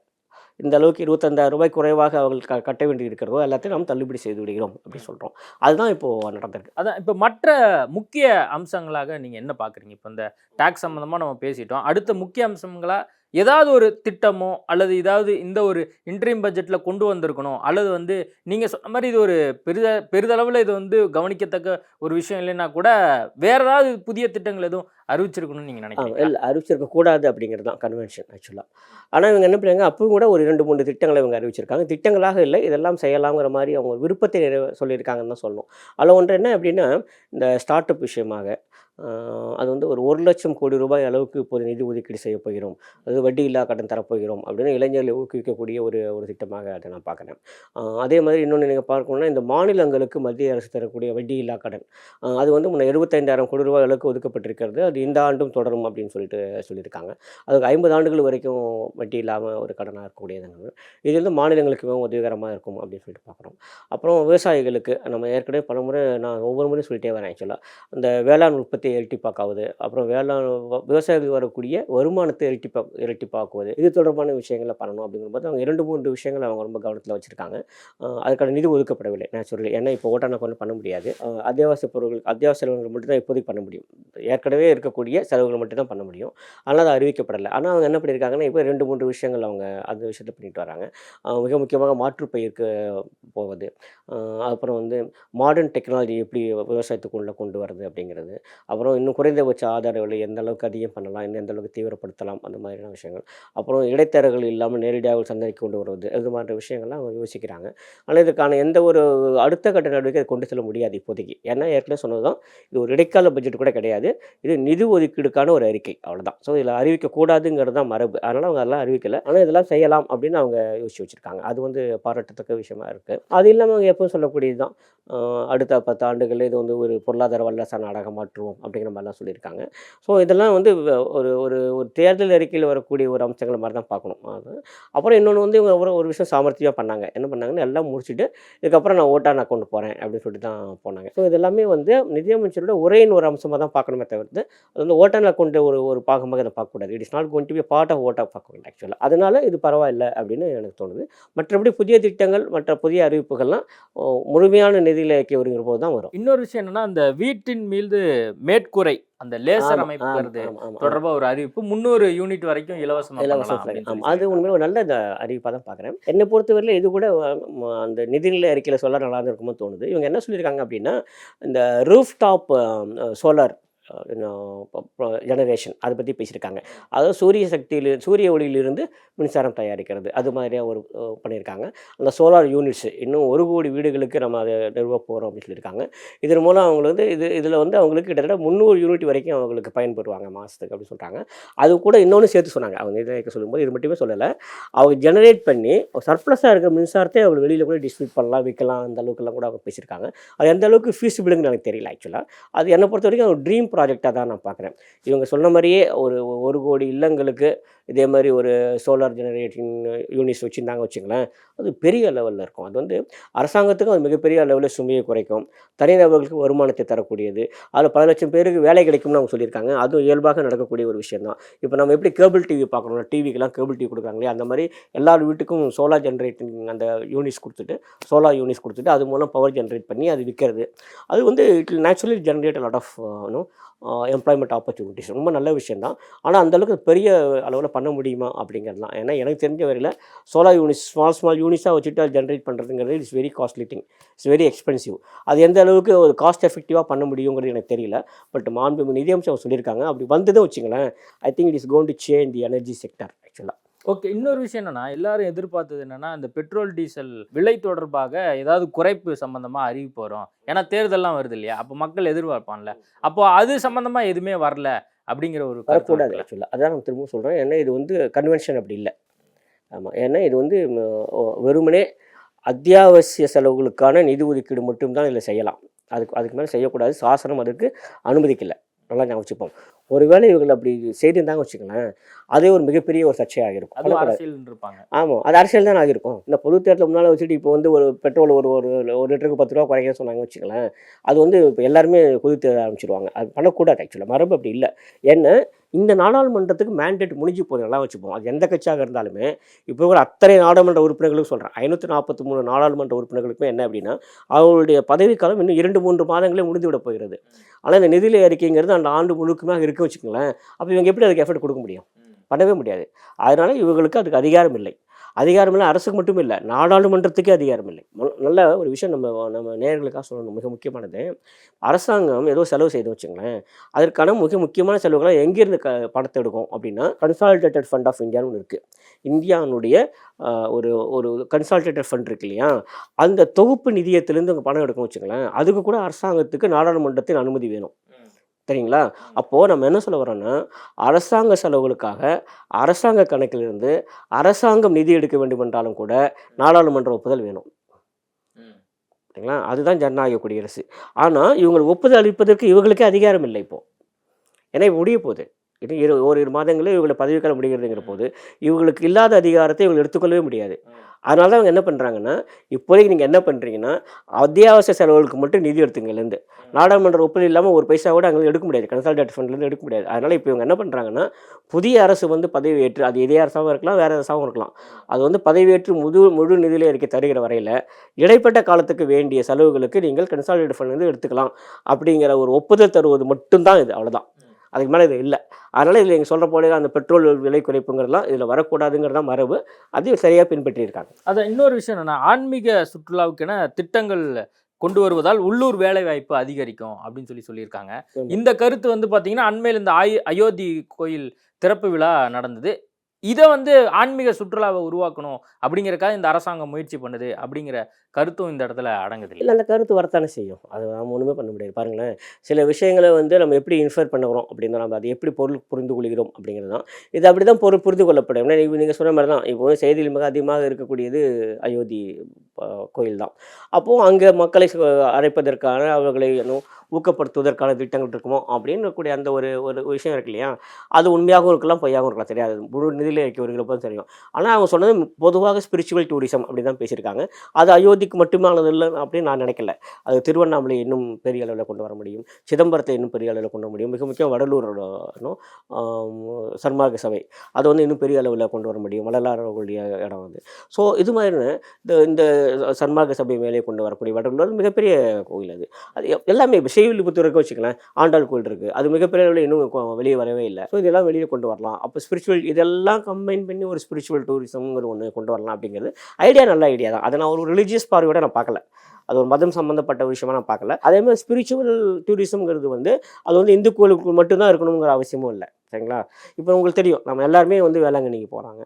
இந்த அளவுக்கு இருபத்தஞ்சாயிரம் ரூபாய் குறைவாக அவர்கள் க கட்ட வேண்டி இருக்கிறதோ எல்லாத்தையும் நாம் தள்ளுபடி செய்து விடுகிறோம் அப்படின்னு சொல்கிறோம் அதுதான் இப்போது நடந்திருக்கு. அதான் இப்போ மற்ற முக்கிய அம்சங்களாக நீங்க என்ன பாக்குறீங்க? இப்போ இந்த டாக்ஸ் சம்பந்தமா நம்ம பேசிட்டோம். அடுத்த முக்கிய அம்சங்களா ஏதாவது ஒரு திட்டமோ அல்லது ஏதாவது இந்த ஒரு இன்ட்ரீம் பட்ஜெட்ல கொண்டு வந்திருக்கணும் அல்லது வந்து நீங்க சொன்ன மாதிரி இது ஒரு பெரித பெரிதளவில் இது வந்து கவனிக்கத்தக்க ஒரு விஷயம் இல்லைன்னா கூட வேற ஏதாவது புதிய திட்டங்கள் எதுவும் அறிவிச்சிருக்கணும்னு நீங்க நினைக்கிறீங்க இல்லை அறிவிச்சிருக்க கூடாது அப்படிங்கிறது தான் கன்வென்ஷன் ஆக்சுவலாக ஆனால் இவங்க என்ன பண்ணுறாங்க அப்பவும் கூட ஒரு இரண்டு மூணு திட்டங்களை இவங்க அறிவிச்சிருக்காங்க. திட்டங்களாக இல்லை இதெல்லாம் செய்யலாங்கிற மாதிரி அவங்க விருப்பத்தை நிறைவே சொல்லியிருக்காங்கன்னு தான் சொல்லணும். அதில் ஒன்று என்ன அப்படின்னா இந்த ஸ்டார்ட் அப் விஷயமாக அது வந்து ஒரு ஒரு லட்சம் கோடி ரூபாய் அளவுக்கு இப்போது நிதி ஒதுக்கீடு செய்ய போகிறோம். அது வட்டி இல்லா கடன் தரப்போகிறோம் அப்படின்னு இளைஞர்களை ஊக்குவிக்கக்கூடிய ஒரு ஒரு திட்டமாக அதை நான் பார்க்குறேன். அதே மாதிரி இன்னொன்று நீங்கள் பார்க்கணும்னா இந்த மாநிலங்களுக்கு மத்திய அரசு தரக்கூடிய வட்டி இல்லா கடன். அது வந்து முன்ன எழுபத்தைந்தாயிரம் கோடி ரூபாய் அளவுக்கு ஒதுக்கப்பட்டிருக்கிறது. அது இந்த ஆண்டும் தொடரும் அப்படின்னு சொல்லிட்டு சொல்லியிருக்காங்க. அதுக்கு ஐம்பது ஆண்டுகள் வரைக்கும் வட்டி இல்லாமல் ஒரு கடனாக இருக்கக்கூடியதுங்க இது வந்து மாநிலங்களுக்கு மிகவும் உதவிகரமாக இருக்கும் அப்படின்னு சொல்லிட்டு பார்க்குறோம். அப்புறம் விவசாயிகளுக்கு நம்ம ஏற்கனவே பல முறை நான் ஒவ்வொரு முறையும் சொல்லிட்டே வரேன் ஆக்சுவலாக அந்த வேளாண் உற்பத்தி இரட்டிப்பாக்காவது அப்புறம் வேளாண் விவசாயிகள் வரக்கூடிய வருமானத்தை இரட்டிப்பா இரட்டிப்பாக்குவது இது தொடர்பான விஷயங்களை பண்ணணும் அப்படிங்கும்போது அவங்க இரண்டு மூன்று விஷயங்களை அவங்க ரொம்ப கவனத்தில் வச்சுருக்காங்க. அதுக்கான நிதி ஒதுக்கப்படவில்லை நேச்சுரலி ஏன்னா இப்போ ஓட்டான கொண்டு பண்ண முடியாது. அத்தியாவசிய பொருட்கள் அத்தியாவசிய செலவுகள் மட்டும் தான் இப்போதைக்கு பண்ண முடியும். ஏற்கனவே இருக்கக்கூடிய செலவுகள் மட்டும் தான் பண்ண முடியும். ஆனால் அது அறிவிக்கப்படலை. ஆனால் அவங்க என்ன பண்ணியிருக்காங்கன்னா இப்போ ரெண்டு மூன்று விஷயங்கள் அவங்க அந்த விஷயத்தை பண்ணிட்டு வராங்க. மிக முக்கியமாக மாற்றுப்பயிருக்கு போவது. அப்புறம் வந்து மாடர்ன் டெக்னாலஜி எப்படி விவசாயத்துக்குள்ளே கொண்டு வருது அப்படிங்கிறது. அப்புறம் இன்னும் குறைந்தபட்ச ஆதார விலை எந்த அளவுக்கு அதிகம் பண்ணலாம் இன்னும் எந்த அளவுக்கு தீவிரப்படுத்தலாம் அந்த மாதிரியான விஷயங்கள். அப்புறம் இடைத்தரகர்கள் இல்லாமல் நேரடியாக சந்தைக்கு கொண்டு வருவது இது மாதிரி விஷயங்கள்லாம் அவங்க யோசிக்கிறாங்க. ஆனால் இதுக்கான எந்த ஒரு அடுத்த கட்ட நடவடிக்கை அதை கொண்டு செல்ல முடியாது இப்போதைக்கு. ஏன்னா ஏற்கனவே சொன்னது தான் இது ஒரு இடைக்கால பட்ஜெட் கூட கிடையாது. இது நிதி ஒதுக்கீடுக்கான ஒரு அறிக்கை அவ்வளோதான் ஸோ இதில் அறிவிக்கக்கூடாதுங்கிறது தான் மரபு. அதனால் அவங்க அதெல்லாம் அறிவிக்கலை. ஆனால் இதெல்லாம் செய்யலாம் அப்படின்னு அவங்க யோசிச்சு வச்சுருக்காங்க. அது வந்து பாராட்டத்தக்க விஷயமா இருக்குது அது இல்லாமல் அவங்க எப்பவும் சொல்லக்கூடியது தான் அடுத்த பத்து ஆண்டுகளில் இது வந்து ஒரு பொருளாதார வல்லரசாக நாடாக மாற்றுவோம். அப்படிங்கிற மாதிரிலாம் சொல்லியிருக்காங்க. ஸோ இதெல்லாம் வந்து வ- ஒரு ஒரு ஒரு தேர்தல் அறிக்கையில் வரக்கூடிய ஒரு அம்சங்கள் மாதிரி தான் பார்க்கணும். அது. அப்புறம் இன்னொன்று வந்து இவங்க ஒரு ஒரு விஷயம் சாமர்த்தியமாக பண்ணாங்க. என்ன பண்ணாங்கன்னு எல்லாம் முடிச்சுட்டு இதுக்கப்புறம் நான் ஓட்டாக நான் கொண்டு போகிறேன் அப்படின்னு சொல்லிட்டு தான் போனாங்க. ஸோ இதெல்லாமே வந்து நிதியமைச்சரோட உரையின் ஒரு அம்சமாக தான் பார்க்கணுமே தவிர்த்து அது வந்து ஓட்டான கொண்ட ஒரு ஒரு பாகமாக அதை பார்க்கக்கூடாது it is not going to be part of ஓட்டாக பார்க்க ஆக்சுவலாக அதனால் இது பரவாயில்லை அப்படின்னு எனக்கு தோணுது. மற்றபடி புதிய திட்டங்கள் மற்ற புதிய அறிவிப்புகள்லாம் முழுமையான நிதியில் இயக்கி வருகிற போது தான் வரும். இன்னொரு விஷயம் என்னென்னா அந்த வீட்டின் மீது மே மேற்கூரை அந்த லேசர் ஆமா, அமைப்பு ஆமா, வருது ஆமா, ஆமா. தொடர்பா ஒரு அறிவிப்பு முந்நூறு யூனிட் வரைக்கும் இலவசமா இலவச பண்ணலாம் flight. அப்படின்னு ஆமா, சொல்லி அது உண்மையில ஒரு நல்ல அறிவிப்பாக தான் பார்க்குறேன் என்னை பொறுத்தவரையில் இது கூட அந்த நிதிநிலை அறிக்கையில் சொல்ல நல்லா இருக்குமோ தோணுது இவங்க என்ன சொல்லியிருக்காங்க அப்படின்னா இந்த ரூஃப் டாப் சோலார் ஜெனரேஷன் அதை பற்றி பேசியிருக்காங்க. அதாவது சூரிய சக்தியில் சூரிய ஒளியிலிருந்து மின்சாரம் தயாரிக்கிறது அது மாதிரியாக ஒரு பண்ணியிருக்காங்க. அந்த சோலார் யூனிட்ஸ் இன்னும் ஒரு கோடி வீடுகளுக்கு நம்ம அதை நிறுவ போகிறோம் அப்படின்னு சொல்லியிருக்காங்க. இதன் மூலம் அவங்க வந்து இது இதில் வந்து அவங்களுக்கு கிட்டத்தட்ட முந்நூறு யூனிட் வரைக்கும் அவங்களுக்கு பயன்படுவாங்க மாதத்துக்கு அப்படின்னு சொல்கிறாங்க அது கூட இன்னொன்று சேர்த்து சொன்னாங்க. அவங்க இதை சொல்லும்போது இது மட்டுமே சொல்லலை. அவங்க ஜெனரேட் பண்ணி சர்ப்ளஸாக இருக்கிற மின்சாரத்தை அவங்க வெளியில் கூட டிஸ்ட்ரிபியூட் பண்ணலாம் விற்கலாம் அந்த அளவுக்குலாம் கூட அவங்க பேசியிருக்காங்க. அது எந்த அளவுக்கு ஃபீஸிபிளுங்கன்னு எனக்கு தெரியல ஆக்சுவலாக அது என்னை பொறுத்த வரைக்கும் ஒரு ட்ரீம் ப்ராஜெக்டாக தான் நான் பார்க்குறேன். இவங்க சொன்ன மாதிரியே ஒரு ஒரு கோடி இல்லங்களுக்கு இதே மாதிரி ஒரு சோலார் ஜெனரேட்டிங் யூனிட்ஸ் வச்சுருந்தாங்க வச்சுங்களேன் அது பெரிய லெவலில் இருக்கும். அது வந்து அரசாங்கத்துக்கும் அது மிகப்பெரிய லெவலில் சுமையை குறைக்கும். தனிநபர்களுக்கு வருமானத்தை தரக்கூடியது. அதில் பல லட்சம் பேருக்கு வேலை கிடைக்கும்னு அவங்க சொல்லியிருக்காங்க. அதுவும் இயல்பாக நடக்கக்கூடிய ஒரு விஷயம் தான். இப்போ நம்ம எப்படி கேபிள் டிவி பார்க்குறோம் டிவிக்கெலாம் கேபிள் டிவி கொடுக்குறாங்களே அந்த மாதிரி எல்லா வீட்டுக்கும் சோலார் ஜென்ரேட்டிங் அந்த யூனிட்ஸ் கொடுத்துட்டு சோலார் யூனிட்ஸ் கொடுத்துட்டு அது மூலம் பவர் ஜென்ரேட் பண்ணி அது விற்கிறது. அது வந்து it naturally generate lot of no employment opportunities ரொம்ப நல்ல விஷயம் தான் ஆனால் அந்தளவுக்கு பெரிய அளவில் பண்ண முடியுமா? அப்படிங்கிறதுலாம் ஏன்னா எனக்கு தெரிஞ்ச வரையில் சோலார் யூனிட்ஸ் ஸ்மால் ஸ்மால் யூனிட்ஸாக வச்சுட்டு அது ஜென்ரேட் பண்ணுறதுங்கிறது it's very costly thing it's very expensive அது எந்த அளவுக்கு ஒரு காஸ்ட் எஃபெக்டிவாக பண்ண முடியுங்கிறது எனக்கு தெரியல. பட் மாண்பு நிதியமைச்சர் சொல்லியிருக்காங்க. அப்படி வந்ததும் வச்சுங்களேன் I think it is gone to change the energy sector ஆக்சுவலாக ஓகே இன்னொரு விஷயம் என்னன்னா எல்லாரும் எதிர்பார்த்தது என்னன்னா இந்த பெட்ரோல் டீசல் விலை தொடர்பாக ஏதாவது குறைப்பு சம்பந்தமா அறிவிப்பு வரும். ஏன்னா தேர்தல்லாம் வருது இல்லையா? அப்போ மக்கள் எதிர்பார்ப்பான்ல. அப்போ அது சம்பந்தமா எதுவுமே வரல அப்படிங்கிற ஒரு கருத்து வரக்கூடாது. ஆக்சுவலாக அதான் நான் திரும்ப சொல்கிறேன் ஏன்னா இது வந்து கன்வென்ஷன் அப்படி இல்லை. ஆமாம் ஏன்னா இது வந்து வெறுமனே அத்தியாவசிய செலவுகளுக்கான நிதி ஒதுக்கீடு மட்டும்தான் இதில் செய்யலாம். அதுக்கு அதுக்கு மேலே செய்யக்கூடாது. சாசனம் அதற்கு அனுமதிக்கல. நல்லா ஞாபகம் வச்சுப்போம் ஒருவேளை இவர்கள் அப்படி செய்திருந்தாங்க வச்சுக்கங்களேன் அதே ஒரு மிகப்பெரிய ஒரு சர்ச்சையாக இருக்கும். அரசியல் இருப்பாங்க ஆமாம் அது அரசியல் தான் ஆகிருக்கும் இந்த பொது தேர்தல் முன்னால் வச்சுட்டு இப்போ வந்து ஒரு பெட்ரோல் ஒரு ஒரு ஒரு லிட்டருக்கு பத்து ரூபா குறைக்க சொன்னாங்க வச்சுங்களேன் அது வந்து இப்போ எல்லாருமே பொது தேர்தல் ஆரம்பிச்சிருவாங்க. அது பண்ணக்கூடாது ஆக்சுவலாக மரபு அப்படி இல்லை. ஏன்னா இந்த நாடாளுமன்றத்துக்கு மேண்டேட் முடிஞ்சு போகுது நல்லா வச்சுப்போம். அது எந்த கட்சியாக இருந்தாலுமே இப்போ ஒரு அத்தனை நாடாளுமன்ற உறுப்பினர்களுக்கும் சொல்கிறேன் ஐநூற்றி நாற்பத்தி மூணு நாடாளுமன்ற உறுப்பினர்களுக்குமே என்ன அப்படின்னா அவங்களுடைய பதவிக்காலம் இன்னும் இரண்டு மூன்று மாதங்களே முடிந்து விட போகிறது. ஆனால் இந்த நிதிநிலை அறிக்கைங்கிறது அந்த ஆண்டு முழுக்குமே இருக்கு வச்சுக்கோங்களேன். அப்போ இவங்க எப்படி அதுக்கு எஃபர்ட் கொடுக்க முடியும்? பண்ணவே முடியாது. அதனால இவங்களுக்கு அதுக்கு அதிகாரம் இல்லை. அதிகாரம் இல்லை அரசுக்கு மட்டும் இல்லை நாடாளுமன்றத்துக்கே அதிகாரம் இல்லை நல்ல ஒரு விஷயம் நம்ம நம்ம நேர்களுக்காக சொல்லணும் மிக முக்கியமானது. அரசாங்கம் ஏதோ செலவு செய்து வச்சுங்களேன் அதற்கான மிக முக்கியமான செலவுகளாக எங்கேருந்து க பணத்தை எடுக்கும் அப்படின்னா கன்சால்டேட்டட் ஃபண்ட் ஆஃப் இந்தியான்னு ஒன்று இருக்குது இந்தியானுடைய ஒரு ஒரு கன்சால்டேட்டட் ஃபண்ட் இருக்கு இல்லையா? அந்த தொகுப்பு நிதியத்திலேருந்து அவங்க பணம் எடுக்கும் வச்சுங்களேன் அதுக்கு கூட அரசாங்கத்துக்கு நாடாளுமன்றத்தின் அனுமதி வேணும். சரிங்களா அப்போது நம்ம என்ன சொல்ல வரோன்னா அரசாங்க செலவுகளுக்காக அரசாங்க கணக்கிலிருந்து அரசாங்கம் நிதி எடுக்க வேண்டும் என்றாலும் கூட நாடாளுமன்ற ஒப்புதல் வேணும். சரிங்களா? அதுதான் ஜனநாயக குடியரசு. ஆனால் இவங்க ஒப்புதல் அளிப்பதற்கு இவங்களுக்கே அதிகாரம் இல்லை இப்போது ஏன்னா இப்போ முடிய போகுது. இது இரு ஓரிரு மாதங்களே இவங்களை பதவிக்காலம் முடிகிறதுங்கிற போது இவங்களுக்கு இல்லாத அதிகாரத்தை இவங்க எடுத்துக்கொள்ளவே முடியாது. அதனால தான் அவங்க என்ன பண்ணுறாங்கன்னா இப்போதைக்கு நீங்கள் என்ன பண்ணுறீங்கன்னா அத்தியாவசிய செலவுகளுக்கு மட்டும் நிதி எடுத்துங்கலேருந்து நாடாளுமன்ற ஒப்புதல் இல்லாமல் ஒரு பைசா கூட அங்கே எடுக்க முடியாது. கன்சால்டேட் ஃபண்ட்லேருந்து எடுக்க முடியாது. அதனால் இப்போ இவங்க என்ன பண்ணுறாங்கன்னா புதிய அரசு வந்து பதவி ஏற்று அது இதே அரசாகவும் இருக்கலாம் வேறு அரசாகவும் இருக்கலாம். அது வந்து பதவியேற்று முழு முழு நிதியிலே இருக்க தருகிற வரையில் இடைப்பட்ட காலத்துக்கு வேண்டிய செலவுகளுக்கு நீங்கள் கன்சாலிடேட் ஃபண்ட் வந்து எடுத்துக்கலாம். அப்படிங்கிற ஒரு ஒப்புதல் தருவது மட்டும்தான் இது அவ்வளோதான் அதுக்கு மேலே இது இல்லை. அதனால் இதில் நீங்கள் சொல்கிற போல அந்த பெட்ரோல் விலை குறைப்புங்கிறதுலாம் இதில் வரக்கூடாதுங்கிறது தான் மரபு. அதையும் சரியாக பின்பற்றியிருக்காங்க. அதான் இன்னொரு விஷயம் என்னன்னா ஆன்மீக சுற்றுலாவுக்கென திட்டங்கள் கொண்டு வருவதால் உள்ளூர் வேலை வாய்ப்பு அதிகரிக்கும் அப்படின்னு சொல்லி சொல்லியிருக்காங்க. இந்த கருத்து வந்து பார்த்தீங்கன்னா அண்மையில் இந்த அயோத்தி கோயில் திறப்பு விழா நடந்தது. இதை வந்து ஆன்மீக சுற்றுலாவை உருவாக்கணும் அப்படிங்கிறக்காக இந்த அரசாங்கம் முயற்சி பண்ணுது அப்படிங்கிற கருத்தும் இந்த இடத்துல அடங்குது இல்லை அந்த கருத்து வரத்தானே செய்யும். அது நாம் ஒன்றுமே பண்ண முடியாது. பாருங்களேன். சில விஷயங்களை வந்து நம்ம எப்படி இன்ஃபர் பண்ணுறோம் அப்படின்னா நம்ம அதை எப்படி பொருள் புரிந்து கொள்கிறோம் அப்படிங்கிறது தான். இது அப்படி தான் பொருள் புரிந்து கொள்ளப்படும். ஏன்னா நீங்கள் சொன்ன மாதிரி தான். இப்போ வந்து செய்தியில் மிக அதிகமாக இருக்கக்கூடியது அயோத்தி கோயில் தான். அப்போது அங்கே மக்களை அழைப்பதற்கான அவர்களை ஊக்கப்படுத்துவதற்கான திட்டங்கள் இருக்குமோ அப்படின்னு கூடிய அந்த ஒரு ஒரு விஷயம் இருக்கு இல்லையா? அது உண்மையாகவும் இருக்கலாம் பொய்யாகவும் இருக்கலாம். தெரியாது. முழு நிதி நிதியில் இருக்க வருகிறப்போ தெரியும். ஆனால் அவங்க சொன்னது பொதுவாக ஸ்பிரிச்சுவல் டூரிசம் அப்படி தான் பேசியிருக்காங்க. அது அயோத்திக்கு மட்டுமானது இல்லை அப்படின்னு நான் நினைக்கல. அது திருவண்ணாமலை இன்னும் பெரிய அளவில் கொண்டு வர முடியும். சிதம்பரத்தை இன்னும் பெரிய அளவில் கொண்டு வர முடியும். மிக முக்கியம் வடலூர் இன்னும், சன்மார்க்க சபை. அதை வந்து இன்னும் பெரிய அளவில் கொண்டு வர முடியும். வள்ளலாரர்களுடைய இடம் வந்து ஸோ இது மாதிரி இந்த இந்த சன்மார்க்க சபை மேலே கொண்டு வரக்கூடிய வடலூர் மிகப்பெரிய கோயில் அது. அது எல்லாமே இப்போ செய்வில்லிபுத்தூர் இருக்க வச்சுக்கலாம் ஆண்டாள் கோயில் இருக்குது அது மிகப்பெரிய அளவில் இன்னும் வெளியே வரவே இல்லை. ஸோ இதெல்லாம் வெளியே கொண்டு வரலாம். அப்போ ஸ்பிரிச்சுவல் இதெல்லாம் கம்பைன் பண்ணி ஒரு ஸ்பிரிச்சுவல் டூரிசம்ங்கிற ஒன்று கொண்டு வரலாம் அப்படிங்கிறது ஐடியா நல்ல ஐடியா தான். அதை நான் ஒரு ரிலீஜியஸ் பார்வையோட நான் பார்க்கல. அது ஒரு மதம் சம்மந்தப்பட்ட விஷயமா நான் பார்க்கல. அதே மாதிரி ஸ்பிரிச்சுவல் டூரிசம்ங்கிறது வந்து அது வந்து இந்து கோயிலுக்கு மட்டும்தான் இருக்கணுங்கிற அவசியமும் இல்லை. சரிங்களா? இப்போ உங்களுக்கு தெரியும் நம்ம எல்லாருமே வந்து வேளாங்கண்ணிக்கு போகிறாங்க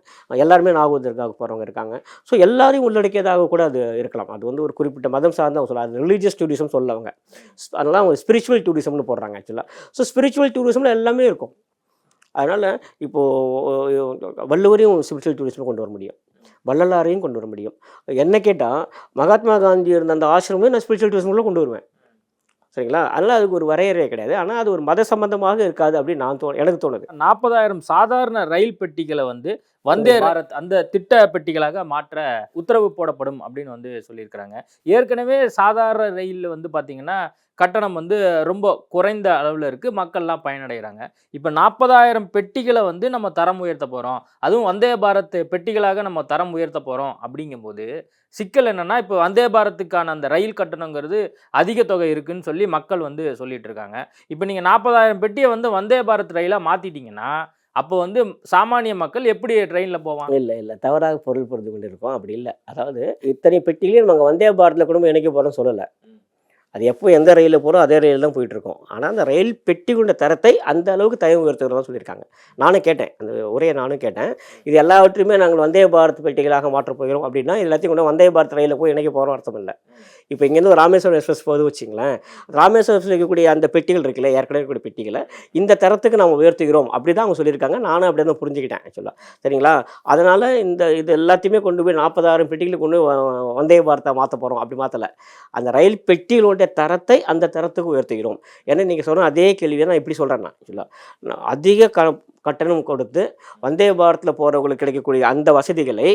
எல்லாருமே நாகூர் தர்காவுக்கு போகிறவங்க இருக்காங்க. ஸோ எல்லாரையும் உள்ளடக்கியதாக கூட அது இருக்கலாம். அது வந்து ஒரு குறிப்பிட்ட மதம் சார்ந்த சொல்லலாம். அது ரிலீஜியஸ் டூரிசம் சொல்லவங்க அதெல்லாம் அவங்க ஸ்பிரிச்சுவல் டூரிசம்னு போடுறாங்க ஆக்சுவலாக ஸோ ஸ்பிரிச்சுவல் டூரிசமில் எல்லாமே இருக்கும். அதனால் இப்போது வள்ளுவரையும் ஸ்பிரிச்சுவல் டூரிசம் கொண்டு வர முடியும். வள்ளலாரையும் கொண்டு வர முடியும். என்ன கேட்டால் மகாத்மா காந்தி இருந்த அந்த ஆசிரமே நான் ஸ்பிரிச்சுவல் டூரிசம்குள்ளே கொண்டு வருவேன். சரிங்களா? அதனால் அதுக்கு ஒரு வரையறை கிடையாது. ஆனால் அது ஒரு மத சம்பந்தமாக இருக்காது அப்படின்னு நான் தோ எனக்கு தோணுது. நாற்பதாயிரம் சாதாரண ரயில் பெட்டிகளை வந்து வந்தே பாரத் அந்த திட்ட பெட்டிகளாக மாற்ற உத்தரவு போடப்படும் அப்படின்னு வந்து சொல்லியிருக்கிறாங்க. ஏற்கனவே சாதாரண ரயிலில் வந்து பார்த்தீங்கன்னா கட்டணம் வந்து ரொம்ப குறைந்த அளவில் இருக்குது மக்கள்லாம் பயனடைகிறாங்க. இப்போ நாற்பதாயிரம் பெட்டிகளை வந்து நம்ம தரம் உயர்த்த போகிறோம் அதுவும் வந்தே பாரத் பெட்டிகளாக நம்ம தரம் உயர்த்த போகிறோம் அப்படிங்கும்போது சிக்கல் என்னன்னா இப்போ வந்தே பாரத்துக்கான அந்த ரயில் கட்டணங்கிறது அதிக தொகை இருக்குதுன்னு சொல்லி மக்கள் வந்து சொல்லிட்டு இருக்காங்க இப்போ நீங்கள் நாற்பதாயிரம் பெட்டியை வந்து வந்தே பாரத் ரயிலாக மாற்றிட்டீங்கன்னா அப்போ வந்து சாமானிய மக்கள் எப்படி ட்ரெயினில் போவாங்க? இல்லை இல்லை. தவறாக பொருள் புரிந்து கொண்டு இருக்கோம் அப்படி இல்லை. அதாவது இத்தனை பெட்டிலையும் நாங்கள் வந்தே பாரத்தில் குடும்பம் இணைக்க போகிறோம்னு சொல்லலை. அது எப்போ எந்த ரயிலில் போகிறோம் அதே ரயில் தான் போயிட்டுருக்கோம். ஆனால் அந்த ரயில் பெட்டி கொண்ட தரத்தை அந்த அளவுக்கு தயவு உயர்த்துகிறதா சொல்லியிருக்காங்க. நானும் கேட்டேன். அந்த உரையை நானும் கேட்டேன். இது எல்லாவற்றையுமே நாங்கள் வந்தே பாரத் பெட்டிகளாக மாற்றப் போகிறோம் அப்படின்னா இது எல்லாத்தையும் கொண்டு வந்தே பாரத் ரயிலில் போய் இணைக்க போகிறோம் அர்த்தம் இல்லை. இப்போ இங்கேருந்து ராமேஸ்வரம் எக்ஸ்பிரஸ் போது வச்சிங்களேன். ராமேஸ்வரம் எக்ஸ்பிரஸ் இருக்கக்கூடிய அந்த பெட்டிகள் இருக்குல்ல ஏற்கனவே இருக்கக்கூடிய பெட்டிகளை இந்த தரத்துக்கு நம்ம உயர்த்துகிறோம் அப்படி தான் அவங்க சொல்லியிருக்காங்க. நானும் அப்படி தான் புரிஞ்சுக்கிட்டேன் ஆக்சுவலாக சரிங்களா? அதனால் இந்த இது எல்லாத்தையுமே கொண்டு போய் நாற்பதாயிரம் பெட்டிகளை கொண்டு வந்தே பாரத்தை மாற்ற போகிறோம் அப்படி மாற்றலை அந்த ரயில் பெட்டிகளுடைய தரத்தை அந்த தரத்துக்கு உயர்த்துகிறோம். ஏன்னா நீங்கள் சொன்ன அதே கேள்வியை நான் இப்படி சொல்கிறேன் ஆக்சுவலாக அதிக க கட்டணம் கொடுத்து வந்தே பாரத்தில் போகிறவங்களுக்கு கிடைக்கக்கூடிய அந்த வசதிகளை